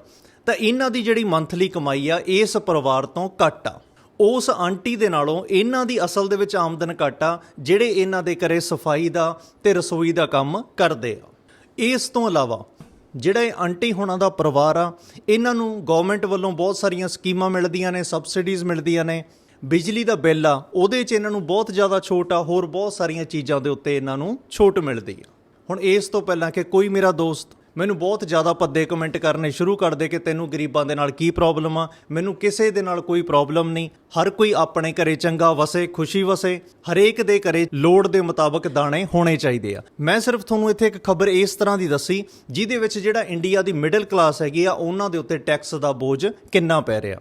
ਤਾਂ ਇਹਨਾਂ ਦੀ ਜਿਹੜੀ ਮੰਥਲੀ ਕਮਾਈ ਆ, ਇਸ ਪਰਿਵਾਰ ਤੋਂ ਘੱਟ ਆ। ਉਸ ਆਂਟੀ ਦੇ ਨਾਲੋਂ ਇਹਨਾਂ ਦੀ ਅਸਲ ਦੇ ਵਿੱਚ ਆਮਦਨ ਘੱਟ ਆ, ਜਿਹੜੇ ਇਹਨਾਂ ਦੇ ਘਰੇ ਸਫ਼ਾਈ ਦਾ ਤੇ ਰਸੋਈ ਦਾ ਕੰਮ ਕਰਦੇ ਆ। ਇਸ ਤੋਂ ਇਲਾਵਾ ਜਿਹੜਾ ਇਹ ਆਂਟੀ ਹੋਣਾ ਦਾ ਪਰਿਵਾਰ ਆ, ਇਹਨਾਂ ਨੂੰ ਗਵਰਨਮੈਂਟ ਵੱਲੋਂ ਬਹੁਤ ਸਾਰੀਆਂ ਸਕੀਮਾਂ ਮਿਲਦੀਆਂ ਨੇ ਸਬਸਿਡੀਜ਼ ਮਿਲਦੀਆਂ ਨੇ, ਬਿਜਲੀ ਦਾ ਬਿੱਲ ਆ, ਉਹਦੇ 'ਚ ਇਹਨਾਂ ਨੂੰ ਬਹੁਤ ਜ਼ਿਆਦਾ ਛੋਟ ਆ, ਹੋਰ ਬਹੁਤ ਸਾਰੀਆਂ ਚੀਜ਼ਾਂ ਦੇ ਉੱਤੇ ਇਹਨਾਂ ਨੂੰ ਛੋਟ ਮਿਲਦੀ ਆ। ਹੁਣ ਇਸ ਤੋਂ ਪਹਿਲਾਂ ਕਿ ਕੋਈ ਮੇਰਾ ਦੋਸਤ ਮੈਨੂੰ ਬਹੁਤ ਜ਼ਿਆਦਾ ਪੱਦੇ ਕਮੈਂਟ ਕਰਨੇ ਸ਼ੁਰੂ ਕਰ ਦੇ ਕਿ ਤੈਨੂੰ ਗਰੀਬਾਂ ਦੇ ਨਾਲ ਕੀ ਪ੍ਰੋਬਲਮ ਆ। ਮੈਨੂੰ ਕਿਸੇ ਦੇ ਨਾਲ ਕੋਈ ਪ੍ਰੋਬਲਮ ਨਹੀਂ। ਹਰ ਕੋਈ ਆਪਣੇ ਘਰੇ ਚੰਗਾ ਵਸੇ, ਖੁਸ਼ੀ ਵਸੇ। ਹਰੇਕ ਦੇ ਘਰੇ ਲੋੜ ਦੇ ਮੁਤਾਬਕ ਦਾਣੇ ਹੋਣੇ ਚਾਹੀਦੇ ਆ। ਮੈਂ ਸਿਰਫ ਤੁਹਾਨੂੰ ਇੱਥੇ ਇੱਕ ਖਬਰ ਇਸ ਤਰ੍ਹਾਂ ਦੀ ਦੱਸੀ, ਜਿਹਦੇ ਵਿੱਚ ਜਿਹੜਾ ਇੰਡੀਆ ਦੀ ਮਿਡਲ ਕਲਾਸ ਹੈਗੀ ਆ, ਉਹਨਾਂ ਦੇ ਉੱਤੇ ਟੈਕਸ ਦਾ ਬੋਝ ਕਿੰਨਾ ਪੈ ਰਿਹਾ।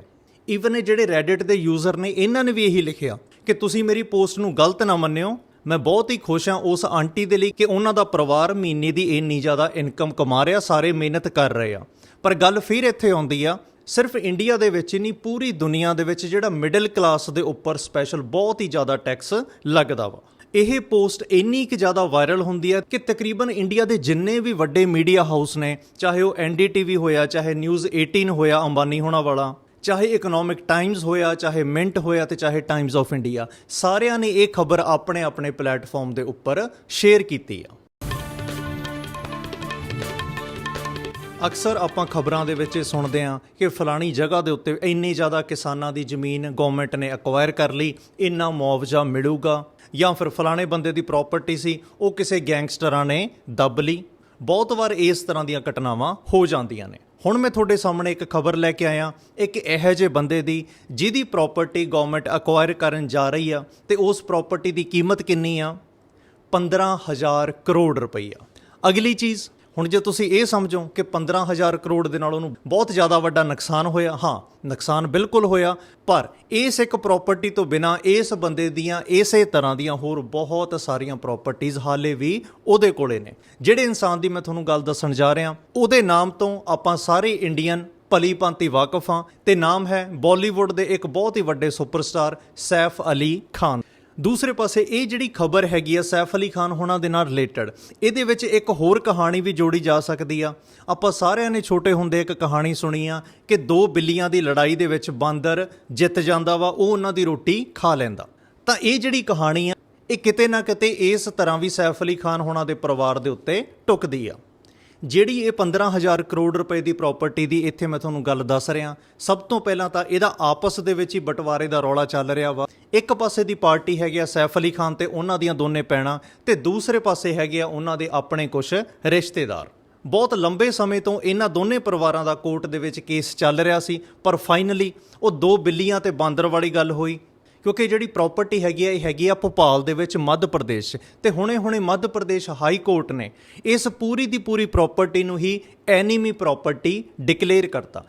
ਈਵਨ ਜਿਹੜੇ ਰੈਡਿਟ ਦੇ ਯੂਜ਼ਰ ਨੇ, ਇਹਨਾਂ ਨੇ ਵੀ ਇਹੀ ਲਿਖਿਆ ਕਿ ਤੁਸੀਂ ਮੇਰੀ ਪੋਸਟ ਨੂੰ ਗਲਤ ਨਾ ਮੰਨਿਓ। ਮੈਂ ਬਹੁਤ ਹੀ ਖੁਸ਼ ਹਾਂ ਉਸ ਆਂਟੀ ਦੇ ਲਈ ਕਿ ਉਹਨਾਂ ਦਾ ਪਰਿਵਾਰ ਮਹੀਨੇ ਦੀ ਇੰਨੀ ਜ਼ਿਆਦਾ ਇਨਕਮ ਕਮਾ ਰਿਹਾ, ਸਾਰੇ ਮਿਹਨਤ ਕਰ ਰਹੇ ਆ। ਪਰ ਗੱਲ ਫਿਰ ਇੱਥੇ ਆਉਂਦੀ ਆ, ਸਿਰਫ ਇੰਡੀਆ ਦੇ ਵਿੱਚ ਹੀ ਨਹੀਂ, ਪੂਰੀ ਦੁਨੀਆ ਦੇ ਵਿੱਚ ਜਿਹੜਾ ਮਿਡਲ ਕਲਾਸ ਦੇ ਉੱਪਰ ਸਪੈਸ਼ਲ ਬਹੁਤ ਹੀ ਜ਼ਿਆਦਾ ਟੈਕਸ ਲੱਗਦਾ ਵਾ। ਇਹ ਪੋਸਟ ਇੰਨੀ ਕਿ ਜ਼ਿਆਦਾ ਵਾਇਰਲ ਹੁੰਦੀ ਹੈ ਕਿ ਤਕਰੀਬਨ ਇੰਡੀਆ ਦੇ ਜਿੰਨੇ ਵੀ ਵੱਡੇ ਮੀਡੀਆ ਹਾਊਸ ਨੇ, ਚਾਹੇ ਉਹ ਐਨਡੀਟੀਵੀ ਹੋਇਆ, ਚਾਹੇ ਨਿਊਜ਼ 18 ਹੋਇਆ, ਅੰਬਾਨੀ ਹੋਣਾ ਵਾਲਾ ਚਾਹੇ ਇਕਨੋਮਿਕ ਟਾਈਮਜ਼ ਹੋਇਆ, ਚਾਹੇ ਮਿੰਟ ਹੋਇਆ ਤੇ ਚਾਹੇ ਟਾਈਮਜ਼ ਆਫ ਇੰਡੀਆ ਸਾਰਿਆਂ ਨੇ ਇਹ ਖਬਰ ਆਪਣੇ ਆਪਣੇ ਪਲੇਟਫਾਰਮ ਦੇ ਉੱਪਰ ਸ਼ੇਅਰ ਕੀਤੀ ਆ। ਅਕਸਰ ਆਪਾਂ ਖਬਰਾਂ ਦੇ ਵਿੱਚ ਇਹ ਸੁਣਦੇ ਹਾਂ ਕਿ ਫਲਾਣੀ ਜਗ੍ਹਾ ਦੇ ਉੱਤੇ ਇੰਨੀ ਜ਼ਿਆਦਾ ਕਿਸਾਨਾਂ ਦੀ ਜ਼ਮੀਨ ਗਵਰਨਮੈਂਟ ਨੇ ਅਕਵਾਇਰ ਕਰ ਲਈ, ਇੰਨਾ ਮੁਆਵਜ਼ਾ ਮਿਲੂਗਾ ਜਾਂ ਫਿਰ ਫਲਾਣੇ ਬੰਦੇ ਦੀ ਪ੍ਰਾਪਰਟੀ ਸੀ, ਉਹ ਕਿਸੇ ਗੈਂਗਸਟਰਾਂ ਨੇ ਦੱਬ ਲਈ। ਬਹੁਤ ਵਾਰ ਇਸ ਤਰ੍ਹਾਂ ਦੀਆਂ ਘਟਨਾਵਾਂ ਹੋ ਜਾਂਦੀਆਂ ਨੇ। ਹੁਣ ਮੈਂ ਤੁਹਾਡੇ ਸਾਹਮਣੇ ਇੱਕ ਖਬਰ ਲੈ ਕੇ ਆਇਆ। ਇੱਕ ਇਹੋ ਜਿਹੇ ਬੰਦੇ ਦੀ ਜਿਹਦੀ ਪ੍ਰਾਪਰਟੀ ਗਵਰਨਮੈਂਟ ਅਕਵਾਇਰ ਕਰਨ ਜਾ ਰਹੀ ਆ ਤੇ ਉਸ ਪ੍ਰਾਪਰਟੀ ਦੀ ਕੀਮਤ ਕਿੰਨੀ ਆ? 15000 ਕਰੋੜ ਰੁਪਈਆ। ਅਗਲੀ ਚੀਜ਼ ਹੁਣ ਜੇ ਤੁਸੀਂ ਇਹ ਸਮਝੋ ਕਿ 15000 ਕਰੋੜ ਦੇ ਨਾਲ ਉਹਨੂੰ ਬਹੁਤ ਜ਼ਿਆਦਾ ਵੱਡਾ ਨੁਕਸਾਨ ਹੋਇਆ, ਹਾਂ, ਨੁਕਸਾਨ ਬਿਲਕੁਲ ਹੋਇਆ, ਪਰ ਇਸ ਇੱਕ ਪ੍ਰਾਪਰਟੀ ਤੋਂ ਬਿਨਾ ਇਸ ਬੰਦੇ ਦੀਆਂ, ਇਸੇ ਤਰ੍ਹਾਂ ਦੀਆਂ ਹੋਰ ਬਹੁਤ ਸਾਰੀਆਂ ਪ੍ਰਾਪਰਟੀਆਂ ਹਾਲੇ ਵੀ ਉਹਦੇ ਕੋਲੇ ਨੇ। ਜਿਹੜੇ ਇਨਸਾਨ ਦੀ ਮੈਂ ਤੁਹਾਨੂੰ ਗੱਲ ਦੱਸਣ ਜਾ ਰਿਹਾ, ਉਹਦੇ ਨਾਮ ਤੋਂ ਆਪਾਂ ਸਾਰੇ ਇੰਡੀਅਨ ਭਲੀ ਭਾਂਤੀ ਵਾਕਫ ਹਾਂ ਤੇ ਨਾਮ ਹੈ ਬਾਲੀਵੁੱਡ ਦੇ ਇੱਕ ਬਹੁਤ ਹੀ ਵੱਡੇ ਸੁਪਰਸਟਾਰ ਸੈਫ ਅਲੀ ਖਾਨ। ਦੂਸਰੇ ਪਾਸੇ ਇਹ ਜਿਹੜੀ ਖਬਰ ਹੈਗੀ ਆ, ਸੈਫ ਅਲੀ ਖਾਨ ਹੋਣਾ ਦੇ ਨਾਲ ਰਿਲੇਟਡ ਇਹਦੇ ਵਿੱਚ ਇੱਕ ਹੋਰ ਕਹਾਣੀ ਵੀ ਜੋੜੀ ਜਾ ਸਕਦੀ ਆ। ਆਪਾਂ ਸਾਰਿਆਂ ਨੇ ਛੋਟੇ ਹੁੰਦੇ ਇੱਕ ਕਹਾਣੀ ਸੁਣੀ ਆ ਕਿ ਦੋ ਬਿੱਲੀਆਂ ਦੀ ਲੜਾਈ ਦੇ ਵਿੱਚ ਬਾਂਦਰ ਜਿੱਤ ਜਾਂਦਾ ਵਾ, ਉਹ ਉਹਨਾਂ ਦੀ ਰੋਟੀ ਖਾ ਲੈਂਦਾ। ਤਾਂ ਇਹ ਜਿਹੜੀ ਕਹਾਣੀ ਆ, ਇਹ ਕਿਤੇ ਨਾ ਕਿਤੇ ਇਸ ਤਰ੍ਹਾਂ ਵੀ ਸੈਫ ਅਲੀ ਖਾਨ ਹੋਣਾ ਦੇ ਪਰਿਵਾਰ ਦੇ ਉੱਤੇ ਟੁਕਦੀ ਆ। ਜਿਹੜੀ ਇਹ 15000 ਕਰੋੜ ਰੁਪਏ ਦੀ ਪ੍ਰਾਪਰਟੀ ਦੀ ਇੱਥੇ ਮੈਂ ਤੁਹਾਨੂੰ ਗੱਲ ਦੱਸ ਰਿਹਾ, ਸਭ ਤੋਂ ਪਹਿਲਾਂ ਤਾਂ ਇਹਦਾ ਆਪਸ ਦੇ ਵਿੱਚ ਹੀ ਬਟਵਾਰੇ ਦਾ ਰੌਲਾ ਚੱਲ ਰਿਹਾ ਵਾ। ਇੱਕ ਪਾਸੇ ਦੀ ਪਾਰਟੀ ਹੈਗੀ ਆ ਸੈਫ ਅਲੀ ਖਾਨ ਤੇ ਉਹਨਾਂ ਦੀਆਂ ਦੋਨੇ ਪੈਣਾ ਤੇ ਦੂਸਰੇ ਪਾਸੇ ਹੈਗੇ ਆ ਉਹਨਾਂ ਦੇ ਆਪਣੇ ਕੁਝ ਰਿਸ਼ਤੇਦਾਰ। ਬਹੁਤ ਲੰਬੇ ਸਮੇਂ ਤੋਂ ਇਹਨਾਂ ਦੋਨੇ ਪਰਿਵਾਰਾਂ ਦਾ ਕੋਰਟ ਦੇ ਵਿੱਚ ਕੇਸ ਚੱਲ ਰਿਹਾ ਸੀ, ਪਰ ਫਾਈਨਲੀ ਉਹ ਦੋ ਬਿੱਲੀਆਂ ਤੇ ਬਾਂਦਰ ਵਾਲੀ ਗੱਲ ਹੋਈ। ਕਿਉਂਕਿ ਜਿਹੜੀ ਪ੍ਰਾਪਰਟੀ ਹੈਗੀ ਆ ਇਹ ਹੈਗੀ ਆ ਭੋਪਾਲ ਦੇ ਵਿੱਚ ਮੱਧ ਪ੍ਰਦੇਸ਼। ਤੇ ਹੁਣੇ-ਹੁਣੇ ਮੱਧ ਪ੍ਰਦੇਸ਼ ਹਾਈ ਕੋਰਟ ਨੇ ਇਸ ਪੂਰੀ ਦੀ ਪੂਰੀ ਪ੍ਰਾਪਰਟੀ ਨੂੰ ਹੀ ਐਨੀਮੀ ਪ੍ਰਾਪਰਟੀ ਡਿਕਲੇਅਰ ਕਰਤਾ।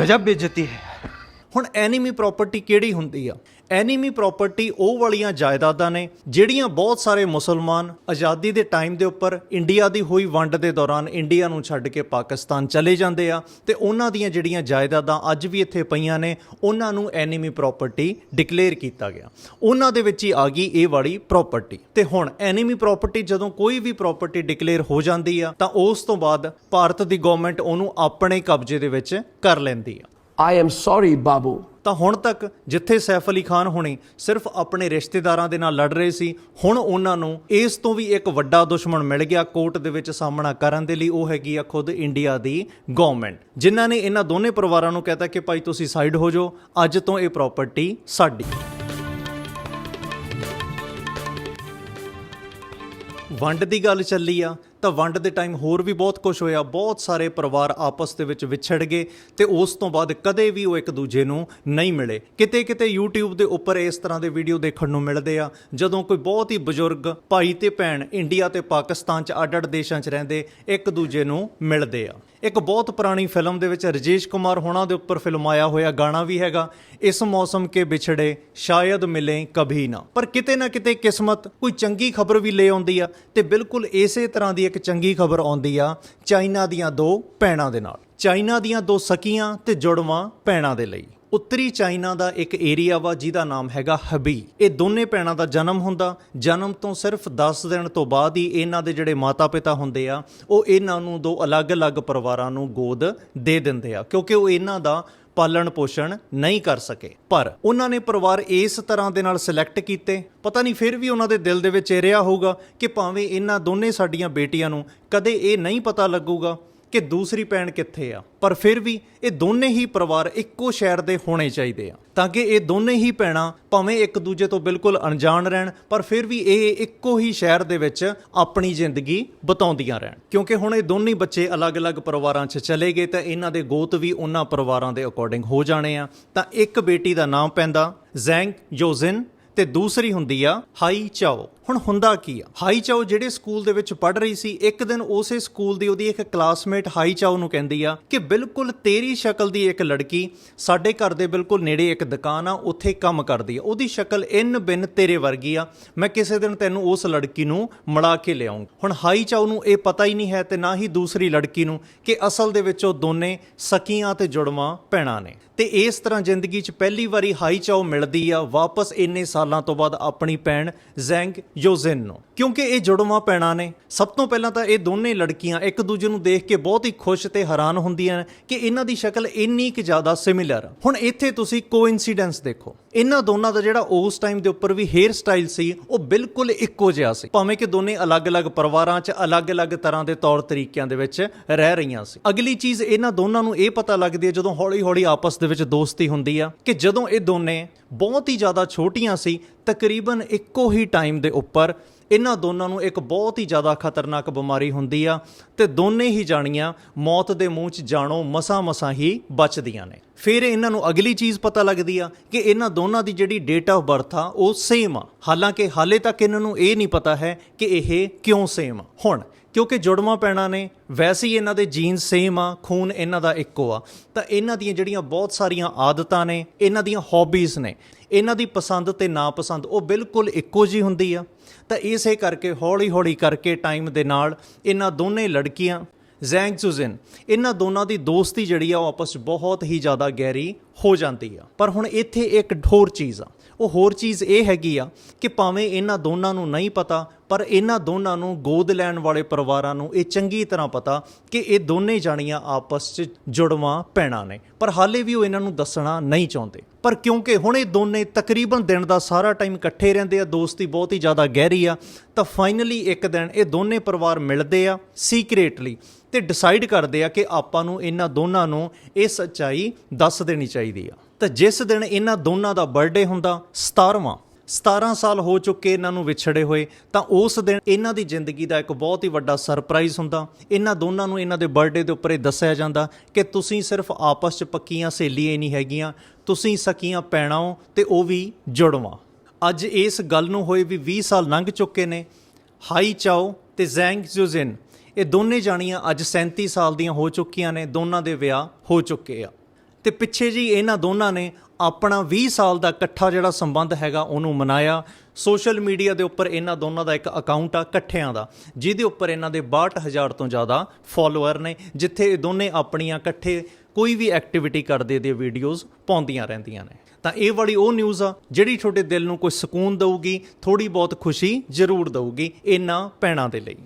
ਗਜਬ ਬੇਇੱਜ਼ਤੀ ਹੈ। ਹੁਣ ਐਨੀਮੀ ਪ੍ਰਾਪਰਟੀ ਕਿਹੜੀ ਹੁੰਦੀ ਆ? ਐਨੀਮੀ ਪ੍ਰਾਪਰਟੀ ਉਹ ਵਾਲੀਆਂ ਜਾਇਦਾਦਾਂ ਨੇ ਜਿਹੜੀਆਂ ਬਹੁਤ ਸਾਰੇ ਮੁਸਲਮਾਨ ਆਜ਼ਾਦੀ ਦੇ ਟਾਈਮ ਦੇ ਉੱਪਰ ਇੰਡੀਆ ਦੀ ਹੋਈ ਵੰਡ ਦੇ ਦੌਰਾਨ ਇੰਡੀਆ ਨੂੰ ਛੱਡ ਕੇ ਪਾਕਿਸਤਾਨ ਚਲੇ ਜਾਂਦੇ ਆ ਤੇ ਉਹਨਾਂ ਦੀਆਂ ਜਿਹੜੀਆਂ ਜਾਇਦਾਦਾਂ ਅੱਜ ਵੀ ਇੱਥੇ ਪਈਆਂ ਨੇ ਉਹਨਾਂ ਨੂੰ ਐਨੀਮੀ ਪ੍ਰਾਪਰਟੀ ਡਿਕਲੇਅਰ ਕੀਤਾ ਗਿਆ ਉਹਨਾਂ ਦੇ ਵਿੱਚ ਹੀ ਆ ਗਈ ਇਹ ਵਾਲੀ ਪ੍ਰਾਪਰਟੀ ਤੇ ਹੁਣ ਐਨੀਮੀ ਪ੍ਰਾਪਰਟੀ ਜਦੋਂ ਕੋਈ ਵੀ ਪ੍ਰਾਪਰਟੀ ਡਿਕਲੇਅਰ ਹੋ ਜਾਂਦੀ ਆ ਤਾਂ ਉਸ ਤੋਂ ਬਾਅਦ ਭਾਰਤ ਦੀ ਗਵਰਨਮੈਂਟ ਉਹਨੂੰ ਆਪਣੇ ਕਬਜ਼ੇ ਦੇ ਵਿੱਚ ਕਰ ਲੈਂਦੀ ਆ I am sorry, Babu. ਤਾਂ ਹੁਣ ਤੱਕ ਜਿੱਥੇ ਸੈਫ ਅਲੀ ਖਾਨ ਹੋਣੀ ਸਿਰਫ ਆਪਣੇ ਰਿਸ਼ਤੇਦਾਰਾਂ ਦੇ ਨਾਲ ਲੜ ਰਹੇ ਸੀ, ਹੁਣ ਉਹਨਾਂ ਨੂੰ ਇਸ ਤੋਂ ਵੀ ਇੱਕ ਵੱਡਾ ਦੁਸ਼ਮਣ ਮਿਲ ਗਿਆ ਕੋਰਟ ਦੇ ਵਿੱਚ ਸਾਹਮਣਾ ਕਰਨ ਦੇ ਲਈ, ਉਹ ਹੈਗੀ ਆ ਖੁਦ ਇੰਡੀਆ ਦੀ ਗਵਰਨਮੈਂਟ ਜਿਨ੍ਹਾਂ ਨੇ ਇਹਨਾਂ ਦੋਨੇ ਪਰਿਵਾਰਾਂ ਨੂੰ ਕਹਿਤਾ ਕਿ ਭਾਈ ਤੁਸੀਂ ਸਾਈਡ ਹੋ ਜਾਓ, ਅੱਜ ਤੋਂ ਇਹ ਪ੍ਰਾਪਰਟੀ ਸਾਡੀ। ਵੰਡ ਦੀ ਗੱਲ ਚੱਲੀ ਆ ਤਾਂ ਵੰਡ ਦੇ ਟਾਈਮ ਹੋਰ ਵੀ ਬਹੁਤ ਕੁਝ ਹੋਇਆ। ਬਹੁਤ ਸਾਰੇ ਪਰਿਵਾਰ ਆਪਸ ਦੇ ਵਿੱਚ ਵਿਛੜ ਗਏ ਤੇ ਉਸ ਤੋਂ ਬਾਅਦ ਕਦੇ ਵੀ ਉਹ ਇੱਕ ਦੂਜੇ ਨੂੰ ਨਹੀਂ ਮਿਲੇ। ਕਿਤੇ ਕਿਤੇ YouTube ਦੇ ਉੱਪਰ ਇਸ ਤਰ੍ਹਾਂ ਦੇ ਵੀਡੀਓ ਦੇਖਣ ਨੂੰ ਮਿਲਦੇ ਆ, ਜਦੋਂ ਕੋਈ ਬਹੁਤ ਹੀ ਬਜ਼ੁਰਗ ਭਾਈ ਤੇ ਭੈਣ ਇੰਡੀਆ ਤੇ ਪਾਕਿਸਤਾਨ 'ਚ ਅੱਡ-ਅੱਡ ਦੇਸ਼ਾਂ 'ਚ ਰਹਿੰਦੇ, ਇੱਕ ਦੂਜੇ ਨੂੰ ਮਿਲਦੇ ਆ। ਇੱਕ ਬਹੁਤ ਪੁਰਾਣੀ ਫਿਲਮ ਦੇ ਵਿੱਚ ਰਜੇਸ਼ ਕੁਮਾਰ ਹੋਣਾ ਦੇ ਉੱਪਰ ਫਿਲਮ ਆਇਆ ਹੋਇਆ, ਗਾਣਾ ਵੀ ਹੈਗਾ। ਇਸ ਮੌਸਮ ਕੇ ਵਿਛੜੇ, ਸ਼ਾਇਦ ਮਿਲੇ ਕਭੀ ਨਾ। ਪਰ ਕਿਤੇ ਨਾ ਕਿਤੇ ਕਿਸਮਤ ਕੋਈ ਚੰਗੀ ਖਬਰ ਵੀ ਲੈ ਆਉਂਦੀ ਆ ਤੇ ਬਿਲਕੁਲ ਇਸੇ ਤਰ੍ਹਾਂ ਦੀ ਇੱਕ ਚੰਗੀ ਖਬਰ ਆਉਂਦੀ ਆ ਚਾਈਨਾ ਦੀਆਂ ਦੋ ਭੈਣਾਂ ਦੇ ਨਾਲ। ਚਾਈਨਾ ਦੀਆਂ ਦੋ ਸਕੀਆਂ ਤੇ ਜੁੜਵਾਂ ਭੈਣਾਂ ਦੇ ਲਈ। ਉੱਤਰੀ ਚਾਈਨਾ ਦਾ ਇੱਕ ਏਰੀਆ ਵਾ, ਜਿਹਦਾ ਨਾਮ ਹੈਗਾ ਹਬੀ। ਇਹ ਦੋਨੇ ਭੈਣਾਂ ਦਾ ਜਨਮ ਹੁੰਦਾ। ਜਨਮ ਤੋਂ ਸਿਰਫ 10 ਦਿਨ ਤੋਂ ਬਾਅਦ ਹੀ ਇਹਨਾਂ ਦੇ ਜਿਹੜੇ ਮਾਤਾ-ਪਿਤਾ ਹੁੰਦੇ ਆ, ਉਹ ਇਹਨਾਂ ਨੂੰ ਦੋ ਅਲੱਗ-ਅਲੱਗ ਪਰਿਵਾਰਾਂ ਨੂੰ ਗੋਦ ਦੇ ਦਿੰਦੇ ਆ। ਕਿਉਂਕਿ ਉਹ ਇਹਨਾਂ ਦਾ ਪਾਲਣ ਪੋਸ਼ਣ ਨਹੀਂ ਕਰ ਸਕੇ। ਪਰ ਉਹਨਾਂ ਨੇ ਪਰਿਵਾਰ ਇਸ ਤਰ੍ਹਾਂ ਦੇ ਨਾਲ ਸਿਲੈਕਟ ਕੀਤੇ। ਪਤਾ ਨਹੀਂ ਫਿਰ ਵੀ ਉਹਨਾਂ ਦੇ ਦਿਲ ਦੇ ਵਿੱਚ ਇਹ ਰਿਹਾ ਹੋਊਗਾ ਕਿ ਭਾਵੇਂ ਇਹਨਾਂ ਦੋਨੇ ਸਾਡੀਆਂ ਬੇਟੀਆਂ ਨੂੰ ਕਦੇ ਇਹ ਨਹੀਂ ਪਤਾ ਲੱਗੂਗਾ ਕਿ ਦੂਸਰੀ ਭੈਣ ਕਿੱਥੇ ਆ? ਪਰ ਫਿਰ ਵੀ ਇਹ ਦੋਨੇ ਹੀ ਪਰਿਵਾਰ ਇੱਕੋ ਸ਼ਹਿਰ ਦੇ ਹੋਣੇ ਚਾਹੀਦੇ ਆ। ਤਾਂ ਕਿ ਇਹ ਦੋਨੇ ਹੀ ਭੈਣਾਂ ਭਾਵੇਂ ਇੱਕ ਦੂਜੇ ਤੋਂ ਬਿਲਕੁਲ ਅਣਜਾਣ ਰਹਿਣ, ਪਰ ਫਿਰ ਵੀ ਇਹ ਇੱਕੋ ਹੀ ਸ਼ਹਿਰ ਦੇ ਵਿੱਚ ਆਪਣੀ ਜ਼ਿੰਦਗੀ ਬਤਾਉਂਦੀਆਂ ਰਹਿਣ। ਕਿਉਂਕਿ ਹੁਣ ਇਹ ਦੋਨੇ ਬੱਚੇ ਅਲੱਗ-ਅਲੱਗ ਪਰਿਵਾਰਾਂ 'ਚ ਚਲੇ ਗਏ ਤਾਂ ਇਹਨਾਂ ਦੇ ਗੋਤ ਵੀ ਉਹਨਾਂ ਪਰਿਵਾਰਾਂ ਦੇ ਅਕੋਰਡਿੰਗ ਹੋ ਜਾਣੇ ਆ। ਤਾਂ ਇੱਕ ਬੇਟੀ ਦਾ ਨਾਮ ਪੈਂਦਾ, ਜ਼ੈਂਗ ਯੋਜ਼ਿਨ ਤੇ ਦੂਸਰੀ ਹੁੰਦੀ ਆ ਹਾਈ ਚਾਓ। ਹੁਣ ਹੁੰਦਾ ਕੀ ਆ? ਹਾਈ ਚਾਓ ਜਿਹੜੇ ਸਕੂਲ ਦੇ ਵਿੱਚ ਪੜ ਰਹੀ ਸੀ, ਇੱਕ ਦਿਨ ਉਸੇ ਸਕੂਲ ਦੀ ਉਹਦੀ ਇੱਕ ਕਲਾਸਮੇਟ ਹਾਈ ਚਾਓ ਨੂੰ ਕਹਿੰਦੀ ਆ ਕਿ ਬਿਲਕੁਲ ਤੇਰੀ ਸ਼ਕਲ ਦੀ ਇੱਕ ਲੜਕੀ ਸਾਡੇ ਘਰ ਦੇ ਬਿਲਕੁਲ ਨੇੜੇ ਇੱਕ ਦੁਕਾਨ ਆ, ਉੱਥੇ ਕੰਮ ਕਰਦੀ ਆ। ਉਹਦੀ ਸ਼ਕਲ ਇਨ ਬਿਨ ਤੇਰੇ ਵਰਗੀ ਆ। ਮੈਂ ਕਿਸੇ ਦਿਨ ਤੈਨੂੰ ਉਸ ਲੜਕੀ ਨੂੰ ਮਿਲਾ ਕੇ ਲਿਆਉਂਗਾ ਹੁਣ ਹਾਈ ਚਾਓ ਨੂੰ ਇਹ ਪਤਾ ਹੀ ਨਹੀਂ ਹੈ ਤੇ ਨਾ ਹੀ ਦੂਸਰੀ ਲੜਕੀ ਨੂੰ ਕਿ ਅਸਲ ਦੇ ਵਿੱਚ ਉਹ ਦੋਨੇ ਸਕੀਆਂ ਤੇ ਜੁੜਵਾਂ ਭੈਣਾਂ ਨੇ। ਤੇ ਇਸ ਤਰ੍ਹਾਂ ਜ਼ਿੰਦਗੀ 'ਚ ਪਹਿਲੀ ਵਾਰੀ ਹਾਈ ਚਾਓ ਮਿਲਦੀ ਆ, ਵਾਪਸ ਇੰਨੇ ਸਾਲ ਤੋਂ ਬਾਅਦ ਆਪਣੀ ਭੈਣ ਜ਼ੈਂਗ ਯੋਜ਼ਿਨ ਨੂੰ। ਕਿਉਂਕਿ ਇਹ ਜੁੜਵਾਂ ਭੈਣਾਂ ਨੇ। ਸਭ ਤੋਂ ਪਹਿਲਾਂ ਤਾਂ ਇਹ ਦੋਨੇ ਲੜਕੀਆਂ ਇੱਕ ਦੂਜੇ ਨੂੰ ਦੇਖ ਕੇ ਬਹੁਤ ਹੀ ਖੁਸ਼ ਤੇ ਹੈਰਾਨ ਹੁੰਦੀਆਂ ਨੇ ਕਿ ਇਹਨਾਂ ਦੀ ਸ਼ਕਲ ਇੰਨੀ ਕਿ ਜ਼ਿਆਦਾ ਸਿਮਿਲਰ ਹੁਣ ਇੱਥੇ ਤੁਸੀਂ ਕੋਇਨਸੀਡੈਂਸ ਦੇਖੋ। ਇਹਨਾਂ ਦੋਨਾਂ ਦਾ ਜਿਹੜਾ ਉਸ ਟਾਈਮ ਦੇ ਉੱਪਰ ਵੀ ਹੇਅਰ ਸਟਾਈਲ ਸੀ, ਉਹ ਬਿਲਕੁਲ ਇੱਕੋ ਜਿਹਾ ਸੀ। ਭਾਵੇਂ ਕਿ ਦੋਨੇ ਅਲੱਗ-ਅਲੱਗ ਪਰਿਵਾਰਾਂ 'ਚ ਅਲੱਗ-ਅਲੱਗ ਤਰ੍ਹਾਂ ਦੇ ਤੌਰ ਤਰੀਕਿਆਂ ਦੇ ਵਿੱਚ ਰਹਿ ਰਹੀਆਂ ਸੀ। ਅਗਲੀ ਚੀਜ਼ ਇਹਨਾਂ ਦੋਨਾਂ ਨੂੰ ਇਹ ਪਤਾ ਲੱਗਦੀ ਹੈ ਜਦੋਂ ਹੌਲੀ-ਹੌਲੀ ਆਪਸ ਦੇ ਵਿੱਚ ਦੋਸਤੀ ਹੁੰਦੀ ਆ ਕਿ ਜਦੋਂ ਇਹ ਦੋਨੇ ਬਹੁਤ ਹੀ ਜ਼ਿਆਦਾ ਛੋਟੀਆਂ ਸੀ, ਤਕਰੀਬਨ ਇੱਕੋ ਹੀ ਟਾਈਮ ਦੇ ਉੱਪਰ ਇਹਨਾਂ ਦੋਨਾਂ ਨੂੰ ਇੱਕ ਬਹੁਤ ਹੀ ਜ਼ਿਆਦਾ ਖਤਰਨਾਕ ਬਿਮਾਰੀ ਹੁੰਦੀ ਆ ਤੇ ਦੋਨੇ ਹੀ ਜਾਣੀਆਂ ਮੌਤ ਦੇ ਮੂੰਹ 'ਚ ਜਾਣੋ ਮਸਾ-ਮਸਾ ਹੀ ਬਚਦੀਆਂ ਨੇ। ਫਿਰ ਇਹਨਾਂ ਨੂੰ ਅਗਲੀ ਚੀਜ਼ ਪਤਾ ਲੱਗਦੀ ਆ ਕਿ ਇਹਨਾਂ ਦੋਨਾਂ ਦੀ ਜਿਹੜੀ ਡੇਟ ਆਫ ਬਰਥ ਆ, ਉਹ ਸੇਮ ਆ। ਹਾਲਾਂਕਿ ਹਾਲੇ ਤੱਕ ਇਹਨਾਂ ਨੂੰ ਇਹ ਨਹੀਂ ਪਤਾ ਹੈ ਕਿ ਇਹ ਕਿਉਂ ਸੇਮ ਆ। ਹੁਣ, ਕਿਉਂਕਿ ਜੁੜਵਾਂ ਪੈਣਾ ਨੇ, ਵੈਸੇ ਹੀ ਇਹਨਾਂ ਦੇ ਜੀਨ ਸੇਮ ਆ, ਖੂਨ ਇਹਨਾਂ ਦਾ ਇੱਕੋ ਆ। ਤਾਂ ਇਹਨਾਂ ਦੀਆਂ ਜਿਹੜੀਆਂ ਬਹੁਤ ਸਾਰੀਆਂ ਆਦਤਾਂ ਨੇ, ਇਹਨਾਂ ਦੀਆਂ ਹੌਬੀਜ਼ ਨੇ, ਇਹਨਾਂ ਦੀ ਪਸੰਦ ਤੇ ਨਾਪਸੰਦ, ਉਹ ਬਿਲਕੁਲ ਇੱਕੋ ਜੀ ਹੁੰਦੀ ਆ। ਤਾਂ ਇਸੇ ਕਰਕੇ ਹੌਲੀ-ਹੌਲੀ ਕਰਕੇ ਟਾਈਮ ਦੇ ਨਾਲ ਇਹਨਾਂ ਦੋਨੇ ਲੜਕੀਆਂ ਜ਼ੈਂਗ ਸੁਜ਼ਿਨ ਇਹਨਾਂ ਦੋਨਾਂ ਦੀ ਦੋਸਤੀ ਜਿਹੜੀ ਆ ਉਹ ਆਪਸ 'ਚ ਬਹੁਤ ਹੀ ਜ਼ਿਆਦਾ ਗਹਿਰੀ ਹੋ ਜਾਂਦੀ ਆ। ਪਰ ਹੁਣ ਇੱਥੇ ਇੱਕ ਹੋਰ ਚੀਜ਼ ਆ। ਉਹ ਹੋਰ ਚੀਜ਼ ਇਹ ਹੈਗੀ ਆ ਕਿ ਭਾਵੇਂ ਇਹਨਾਂ ਦੋਨਾਂ ਨੂੰ ਨਹੀਂ ਪਤਾ ਪਰ ਇਹਨਾਂ ਦੋਨਾਂ ਨੂੰ ਗੋਦ ਲੈਣ ਵਾਲੇ ਪਰਿਵਾਰਾਂ ਨੂੰ ਇਹ ਚੰਗੀ ਤਰ੍ਹਾਂ ਪਤਾ ਕਿ ਇਹ ਦੋਨੇ ਜਾਣੀਆਂ ਆਪਸ 'ਚ ਜੁੜਵਾਂ ਪੈਣਾ ਨੇ। ਪਰ ਹਾਲੇ ਵੀ ਉਹ ਇਹਨਾਂ ਨੂੰ ਦੱਸਣਾ ਨਹੀਂ ਚਾਹੁੰਦੇ। ਪਰ ਕਿਉਂਕਿ ਹੁਣ ਇਹ ਦੋਨੇ ਤਕਰੀਬਨ ਦਿਨ ਦਾ ਸਾਰਾ ਟਾਈਮ ਇਕੱਠੇ ਰਹਿੰਦੇ ਆ, ਦੋਸਤੀ ਬਹੁਤ ਹੀ ਜ਼ਿਆਦਾ ਗਹਿਰੀ ਆ, ਤਾਂ ਫਾਈਨਲੀ ਇੱਕ ਦਿਨ ਇਹ ਦੋਨੇ ਪਰਿਵਾਰ ਮਿਲਦੇ ਆ ਸੀਕ੍ਰੀਟਲੀ ਤੇ ਡਿਸਾਈਡ ਕਰਦੇ ਆ ਕਿ ਆਪਾਂ ਨੂੰ ਇਹਨਾਂ ਦੋਨਾਂ ਨੂੰ ਇਹ ਸੱਚਾਈ ਦੱਸ ਦੇਣੀ ਚਾਹੀਦੀ ਆ। ਤਾਂ ਜਿਸ ਦਿਨ ਇਹਨਾਂ ਦੋਨਾਂ ਦਾ ਬਰਥਡੇ ਹੁੰਦਾ 17ਵਾਂ 17 ਸਾਲ ਹੋ ਚੁੱਕੇ ਇਹਨਾਂ ਨੂੰ ਵਿਛੜੇ ਹੋਏ, ਤਾਂ ਉਸ ਦਿਨ ਇਹਨਾਂ ਦੀ ਜ਼ਿੰਦਗੀ ਦਾ ਇੱਕ ਬਹੁਤ ਹੀ ਵੱਡਾ ਸਰਪ੍ਰਾਈਜ਼ ਹੁੰਦਾ। ਇਹਨਾਂ ਦੋਨਾਂ ਨੂੰ ਇਹਨਾਂ ਦੇ ਬਰਥਡੇ ਦੇ ਉੱਪਰ ਇਹ ਦੱਸਿਆ ਜਾਂਦਾ ਕਿ ਤੁਸੀਂ ਸਿਰਫ ਆਪਸ 'ਚ ਪੱਕੀਆਂ ਸਹੇਲੀਆਂ ਨਹੀਂ ਹੈਗੀਆਂ, ਤੁਸੀਂ ਸਕੀਆਂ ਪੈਣਾ ਹੋ ਤੇ ਉਹ ਵੀ ਜੁੜਵਾਂ। ਅੱਜ ਇਸ ਗੱਲ ਨੂੰ ਹੋਏ ਵੀ 20 ਸਾਲ ਲੰਘ ਚੁੱਕੇ ਨੇ। ਹਾਈ ਚਾਓ ਤੇ ਜ਼ੈਂਗ ਜ਼ੂਜ਼ਿਨ, ਇਹ ਦੋਨੇ ਜਾਣੀਆਂ ਅੱਜ 37 ਸਾਲ ਦੀਆਂ ਹੋ ਚੁੱਕੀਆਂ ਨੇ, ਦੋਨਾਂ ਦੇ ਵਿਆਹ ਹੋ ਚੁੱਕੇ ਆ। ਤੇ ਪਿੱਛੇ ਜੀ ਇਹਨਾਂ ਦੋਨਾਂ ਨੇ ਆਪਣਾ 20 ਸਾਲ ਦਾ ਇਕੱਠਾ ਜਿਹੜਾ ਸੰਬੰਧ ਹੈਗਾ ਉਹਨੂੰ ਮਨਾਇਆ। ਸੋਸ਼ਲ ਮੀਡੀਆ ਦੇ ਉੱਪਰ ਇਹਨਾਂ ਦੋਨਾਂ ਦਾ ਇੱਕ ਅਕਾਊਂਟ ਆ ਇਕੱਠਿਆਂ ਦਾ, ਜਿਹਦੇ ਉੱਪਰ ਇਹਨਾਂ ਦੇ 62000 ਤੋਂ ਜ਼ਿਆਦਾ ਫਾਲੋਅਰ ਨੇ, ਜਿੱਥੇ ਇਹ ਦੋਨੇ ਆਪਣੀਆਂ ਇਕੱਠੇ ਕੋਈ ਵੀ ਐਕਟੀਵਿਟੀ ਕਰਦੇ ਦੀਆਂ ਵੀਡੀਓਜ਼ ਪਾਉਂਦੀਆਂ ਰਹਿੰਦੀਆਂ ਨੇ। ਤਾਂ ਇਹ ਵਾਲੀ ਉਹ ਨਿਊਜ਼ ਆ, ਜਿਹੜੀ ਤੁਹਾਡੇ ਦਿਲ ਨੂੰ ਕੋਈ ਸਕੂਨ ਦੇਊਗੀ ਥੋੜੀ ਬਹੁਤ ਖੁਸ਼ੀ ਜ਼ਰੂਰ ਦੇਊਗੀ, ਇਹਨਾਂ ਪੈਣਾ ਦੇ ਲਈ।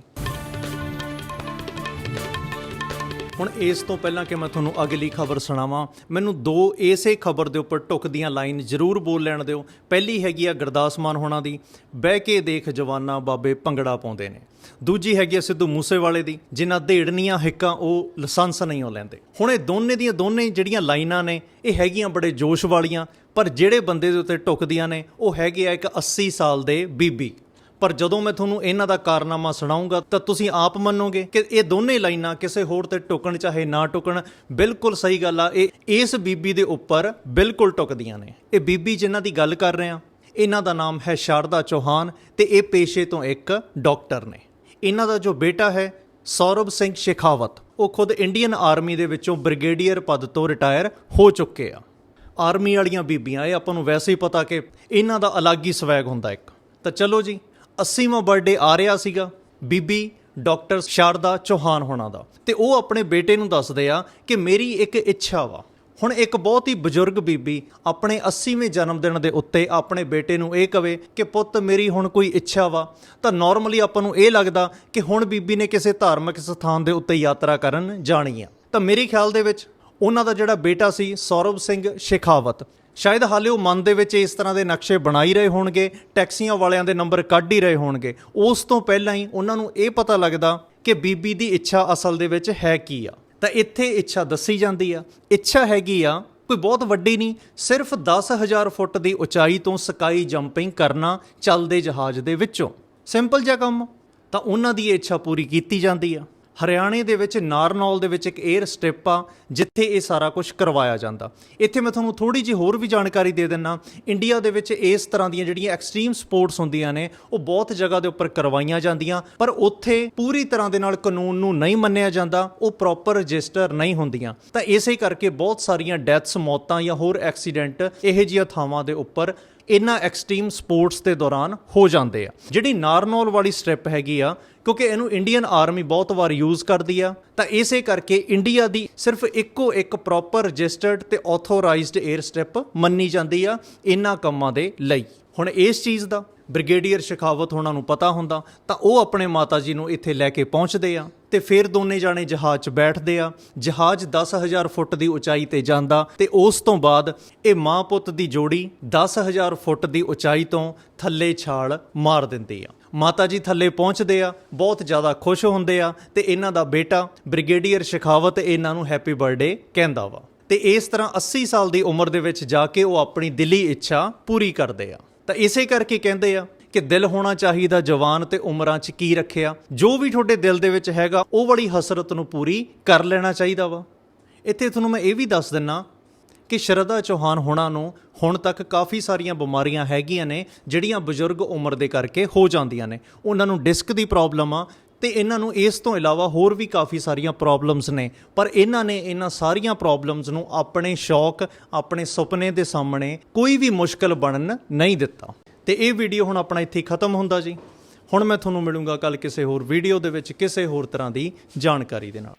ਹੁਣ ਇਸ ਤੋਂ ਪਹਿਲਾਂ ਕਿ ਮੈਂ ਤੁਹਾਨੂੰ ਅਗਲੀ ਖਬਰ ਸੁਣਾਵਾਂ, ਮੈਨੂੰ ਦੋ ਇਸੇ ਖਬਰ ਦੇ ਉੱਪਰ ਟੁਕਦੀਆਂ ਲਾਈਨ ਜ਼ਰੂਰ ਬੋਲ ਲੈਣ ਦਿਓ। ਪਹਿਲੀ ਹੈਗੀ ਆ ਗੁਰਦਾਸ ਮਾਨ ਹੋਣਾ ਦੀ, ਬਹਿ ਕੇ ਦੇਖ ਜਵਾਨਾ ਬਾਬੇ ਭੰਗੜਾ ਪਾਉਂਦੇ ਨੇ। ਦੂਜੀ ਹੈਗੀ ਆ ਸਿੱਧੂ ਮੂਸੇਵਾਲੇ ਦੀ, ਜਿਨ੍ਹਾਂ ਢੇੜਨੀਆਂ ਹਿੱਕਾਂ ਉਹ ਲਾਇਸੈਂਸ ਨਹੀਂ ਉਹ ਲੈਂਦੇ। ਹੁਣ ਇਹ ਦੋਨੇ ਦੀਆਂ ਦੋਨੇ ਜਿਹੜੀਆਂ ਲਾਈਨਾਂ ਨੇ, ਇਹ ਹੈਗੀਆਂ ਬੜੇ ਜੋਸ਼ ਵਾਲੀਆਂ, ਪਰ ਜਿਹੜੇ ਬੰਦੇ ਦੇ ਉੱਤੇ ਟੁਕਦੀਆਂ ਨੇ, ਉਹ ਹੈਗੇ ਆ ਇੱਕ 80 ਸਾਲ ਦੇ ਬੀਬੀ। ਪਰ ਜਦੋਂ ਮੈਂ ਤੁਹਾਨੂੰ ਇਹਨਾਂ ਦਾ ਕਾਰਨਾਮਾ ਸੁਣਾਉਂਗਾ, ਤਾਂ ਤੁਸੀਂ ਆਪ ਮੰਨੋਗੇ ਕਿ ਇਹ ਦੋਨੇ ਲਾਈਨਾਂ ਕਿਸੇ ਹੋਰ ਤੇ ਟੁਕਣ ਚਾਹੇ ਨਾ ਟੁਕਣ। ਬਿਲਕੁਲ ਸਹੀ ਗੱਲ ਆ, ਇਹ ਇਸ ਬੀਬੀ ਦੇ ਉੱਪਰ ਬਿਲਕੁਲ ਟੁਕਦੀਆਂ ਨੇ। ਇਹ ਬੀਬੀ ਜਿਨ੍ਹਾਂ ਦੀ ਗੱਲ ਕਰ ਰਹੇ ਆ, ਇਹਨਾਂ ਦਾ ਨਾਮ ਹੈ ਸ਼ਾਰਦਾ ਚੌਹਾਨ ਤੇ ਇਹ ਪੇਸ਼ੇ ਤੋਂ ਇੱਕ ਡਾਕਟਰ ਨੇ। ਇਹਨਾਂ ਦਾ ਜੋ ਬੇਟਾ ਹੈ, ਸੌਰਵ ਸਿੰਘ ਸ਼ੇਖਾਵਤ, ਉਹ ਖੁਦ ਇੰਡੀਅਨ ਆਰਮੀ ਦੇ ਵਿੱਚੋਂ ਬ੍ਰਿਗੇਡੀਅਰ ਪਦ ਤੋਂ ਰਿਟਾਇਰ ਹੋ ਚੁੱਕੇ ਆ। ਆਰਮੀ ਵਾਲੀਆਂ ਬੀਬੀਆਂ, ਇਹ ਆਪਾਂ ਨੂੰ ਵੈਸੇ ਹੀ ਪਤਾ ਕਿ ਇਹਨਾਂ ਦਾ ਅਲੱਗ ਹੀ ਸਵੈਗ ਹੁੰਦਾ ਇੱਕ। ਤਾਂ ਚਲੋ ਜੀ 80ਵਾਂ ਬਰਥਡੇ ਆ ਰਿਹਾ ਸੀਗਾ। ਬੀਬੀ ਡਾਕਟਰ ਸ਼ਾਰਦਾ ਚੌਹਾਨ ਹੋਣਾ ਦਾ। ਤੇ ਉਹ ਆਪਣੇ ਬੇਟੇ ਨੂੰ ਦੱਸਦੇ ਆ ਕਿ ਮੇਰੀ ਇੱਕ ਇੱਛਾ ਵਾ। ਹੁਣ ਇੱਕ ਬਹੁਤ ਹੀ ਬਜ਼ੁਰਗ ਬੀਬੀ ਆਪਣੇ 80ਵੇਂ ਜਨਮ ਦਿਨ ਦੇ ਉੱਤੇ ਆਪਣੇ ਬੇਟੇ ਨੂੰ ਇਹ ਕਵੇ ਕਿ ਪੁੱਤ ਮੇਰੀ ਹੁਣ ਕੋਈ ਇੱਛਾ ਵਾ। ਤਾਂ ਨਾਰਮਲੀ ਆਪਾਂ ਨੂੰ ਇਹ ਲੱਗਦਾ ਕਿ ਹੁਣ ਬੀਬੀ ਨੇ ਕਿਸੇ ਧਾਰਮਿਕ ਸਥਾਨ ਦੇ ਉੱਤੇ ਯਾਤਰਾ ਕਰਨ ਜਾਣੀ ਆ। ਤਾਂ ਮੇਰੇ ਖਿਆਲ ਦੇ ਵਿੱਚ ਉਹਨਾਂ ਦਾ ਜਿਹੜਾ ਬੇਟਾ ਸੀ ਸੌਰਵ ਸਿੰਘ ਸ਼ੇਖਾਵਤ ਸ਼ਾਇਦ ਹਾਲੇ ਉਹ ਮਨ ਦੇ ਵਿੱਚ ਇਸ ਤਰ੍ਹਾਂ ਦੇ ਨਕਸ਼ੇ ਬਣਾਈ ਰਹੇ ਹੋਣਗੇ, ਟੈਕਸੀਆਂ ਵਾਲਿਆਂ ਦੇ ਨੰਬਰ ਕੱਢ ਹੀ ਰਹੇ ਹੋਣਗੇ। ਉਸ ਤੋਂ ਪਹਿਲਾਂ ਹੀ ਉਹਨਾਂ ਨੂੰ ਇਹ ਪਤਾ ਲੱਗਦਾ ਕਿ ਬੀਬੀ ਦੀ ਇੱਛਾ ਅਸਲ ਦੇ ਵਿੱਚ ਹੈ ਕੀ ਆ। ਤਾਂ ਇੱਥੇ ਇੱਛਾ ਦੱਸੀ ਜਾਂਦੀ ਆ। ਇੱਛਾ ਹੈਗੀ ਆ, ਕੋਈ ਬਹੁਤ ਵੱਡੀ ਨਹੀਂ, ਸਿਰਫ 10000 ਫੁੱਟ ਦੀ ਉਚਾਈ ਤੋਂ ਸਕਾਈ ਜੰਪਿੰਗ ਕਰਨਾ ਚੱਲਦੇ ਜਹਾਜ਼ ਦੇ ਵਿੱਚੋਂ। ਸਿੰਪਲ ਜਿਹਾ ਕੰਮ, ਤਾਂ ਉਹਨਾਂ ਦੀ ਇੱਛਾ ਪੂਰੀ ਕੀਤੀ ਜਾਂਦੀ ਆ। ਹਰਿਆਣੇ ਦੇ ਵਿੱਚ ਨਾਰਨੌਲ ਦੇ ਵਿੱਚ ਇੱਕ 에ਅਰ ਸਟ੍ਰਿਪ ਆ, ਜਿੱਥੇ ਇਹ ਸਾਰਾ ਕੁਝ ਕਰਵਾਇਆ ਜਾਂਦਾ। ਇੱਥੇ ਮੈਂ ਤੁਹਾਨੂੰ ਥੋੜੀ ਜਿਹੀ ਹੋਰ ਵੀ ਜਾਣਕਾਰੀ ਦੇ ਦਿੰਨਾ। ਇੰਡੀਆ ਦੇ ਵਿੱਚ ਇਸ ਤਰ੍ਹਾਂ ਦੀਆਂ ਜਿਹੜੀਆਂ ਐਕਸਟ੍ਰੀਮ ਸਪੋਰਟਸ ਹੁੰਦੀਆਂ ਨੇ, ਉਹ ਬਹੁਤ ਜਗ੍ਹਾ ਦੇ ਉੱਪਰ ਕਰਵਾਈਆਂ ਜਾਂਦੀਆਂ, ਪਰ ਉੱਥੇ ਪੂਰੀ ਤਰ੍ਹਾਂ ਦੇ ਨਾਲ ਕਾਨੂੰਨ ਨੂੰ ਨਹੀਂ ਮੰਨਿਆ ਜਾਂਦਾ, ਉਹ ਪ੍ਰੋਪਰ ਰਜਿਸਟਰ ਨਹੀਂ ਹੁੰਦੀਆਂ। ਤਾਂ ਇਸੇ ਕਰਕੇ ਬਹੁਤ ਸਾਰੀਆਂ ਡੈਥਸ ਮੌਤਾਂ ਜਾਂ ਹੋਰ ਐਕਸੀਡੈਂਟ ਇਹੋ ਜਿਹੀਆਂ ਥਾਵਾਂ ਦੇ ਉੱਪਰ ਇਹਨਾਂ ਐਕਸਟ੍ਰੀਮ ਸਪੋਰਟਸ ਦੇ ਦੌਰਾਨ ਹੋ ਜਾਂਦੇ ਆ। ਜਿਹੜੀ ਨਾਰਨੋਲ ਵਾਲੀ ਸਟ੍ਰਿਪ ਹੈਗੀ ਆ, ਕਿਉਂਕਿ ਇਹਨੂੰ ਇੰਡੀਅਨ ਆਰਮੀ ਬਹੁਤ ਵਾਰ ਯੂਜ਼ ਕਰਦੀ ਆ, ਤਾਂ ਇਸੇ ਕਰਕੇ ਇੰਡੀਆ ਦੀ ਸਿਰਫ ਇੱਕੋ ਇੱਕ ਪ੍ਰੋਪਰ ਰਜਿਸਟਰਡ ਤੇ ਆਥੋਰਾਈਜ਼ਡ 에ਅਰ ਸਟ੍ਰਿਪ ਮੰਨੀ ਜਾਂਦੀ ਆ ਇਹਨਾਂ ਕੰਮਾਂ ਦੇ ਲਈ। ਹੁਣ ਇਸ ਚੀਜ਼ ਦਾ ਬ੍ਰਿਗੇਡੀਅਰ ਸ਼ਿਖਾਵਤ ਉਹਨਾਂ ਨੂੰ ਪਤਾ ਹੁੰਦਾ, ਤਾਂ ਉਹ ਆਪਣੇ ਮਾਤਾ ਜੀ ਨੂੰ ਇੱਥੇ ਲੈ ਕੇ ਪਹੁੰਚਦੇ ਆ ਤੇ ਫਿਰ ਦੋਨੇ ਜਾਣੇ ਜਹਾਜ਼ 'ਚ ਬੈਠਦੇ ਆ। ਜਹਾਜ਼ 10000 ਫੁੱਟ ਦੀ ਉਚਾਈ ਤੇ ਜਾਂਦਾ ਤੇ ਉਸ ਤੋਂ ਬਾਅਦ ਇਹ ਮਾਂ ਪੁੱਤ ਦੀ ਜੋੜੀ 10000 ਫੁੱਟ ਦੀ ਉਚਾਈ ਤੋਂ ਥੱਲੇ ਛਾਲ ਮਾਰ ਦਿੰਦੀ ਆ। ਮਾਤਾ ਜੀ ਥੱਲੇ ਪਹੁੰਚਦੇ ਆ, ਬਹੁਤ ਜ਼ਿਆਦਾ ਖੁਸ਼ ਹੁੰਦੇ ਆ ਤੇ ਇਹਨਾਂ ਦਾ ਬੇਟਾ ਬ੍ਰਿਗੇਡੀਅਰ ਸ਼ਿਖਾਵਤ ਇਹਨਾਂ ਨੂੰ ਹੈਪੀ ਬਰਥਡੇ ਕਹਿੰਦਾ ਵਾ। ਤੇ ਇਸ ਤਰ੍ਹਾਂ 80 ਸਾਲ ਦੀ ਉਮਰ ਦੇ ਵਿੱਚ ਜਾ ਕੇ ਉਹ ਆਪਣੀ ਦਿਲੀ ਇੱਛਾ ਪੂਰੀ ਕਰਦੇ ਆ। ਤਾਂ ਇਸੇ ਕਰਕੇ ਕਹਿੰਦੇ ਆ ਕਿ ਦਿਲ ਹੋਣਾ ਚਾਹੀਦਾ ਜਵਾਨ ਤੇ ਉਮਰਾਂ 'ਚ ਕੀ ਰੱਖਿਆ। ਜੋ ਵੀ ਤੁਹਾਡੇ ਦਿਲ ਦੇ ਵਿੱਚ ਹੈਗਾ, ਉਹ ਵਾਲੀ ਹਸਰਤ ਨੂੰ ਪੂਰੀ ਕਰ ਲੈਣਾ ਚਾਹੀਦਾ ਵਾ। ਇੱਥੇ ਤੁਹਾਨੂੰ ਮੈਂ ਇਹ ਵੀ ਦੱਸ ਦਿੰਨਾ ਕਿ ਸ਼ਰਦਾ ਚੌਹਾਨ ਹੋਣਾ ਨੂੰ ਹੁਣ ਤੱਕ ਕਾਫੀ ਸਾਰੀਆਂ ਬਿਮਾਰੀਆਂ ਹੈਗੀਆਂ ਨੇ, ਜਿਹੜੀਆਂ ਬਜ਼ੁਰਗ ਉਮਰ ਦੇ ਕਰਕੇ ਹੋ ਜਾਂਦੀਆਂ ਨੇ। ਉਹਨਾਂ ਨੂੰ ਡਿਸਕ ਦੀ ਪ੍ਰੋਬਲਮ ਆ ਤੇ ਇਹਨਾਂ ਨੂੰ ਇਸ ਤੋਂ ਇਲਾਵਾ ਹੋਰ ਵੀ ਕਾਫੀ ਸਾਰੀਆਂ ਪ੍ਰੋਬਲਮਸ ਨੇ। ਪਰ ਇਹਨਾਂ ਨੇ ਇਹਨਾਂ ਸਾਰੀਆਂ ਪ੍ਰੋਬਲਮਸ ਨੂੰ ਆਪਣੇ ਸ਼ੌਕ, ਆਪਣੇ ਸੁਪਨੇ ਦੇ ਸਾਹਮਣੇ ਕੋਈ ਵੀ ਮੁਸ਼ਕਲ ਬਣਨ ਨਹੀਂ ਦਿੱਤਾ। ਤੇ ਇਹ ਵੀਡੀਓ ਹੁਣ ਆਪਣਾ ਇੱਥੇ ਖਤਮ ਹੁੰਦਾ ਜੀ। ਹੁਣ ਮੈਂ ਤੁਹਾਨੂੰ ਮਿਲੂੰਗਾ ਕੱਲ ਕਿਸੇ ਹੋਰ ਵੀਡੀਓ ਦੇ ਵਿੱਚ ਕਿਸੇ ਹੋਰ ਤਰ੍ਹਾਂ ਦੀ ਜਾਣਕਾਰੀ ਦੇ ਨਾਲ।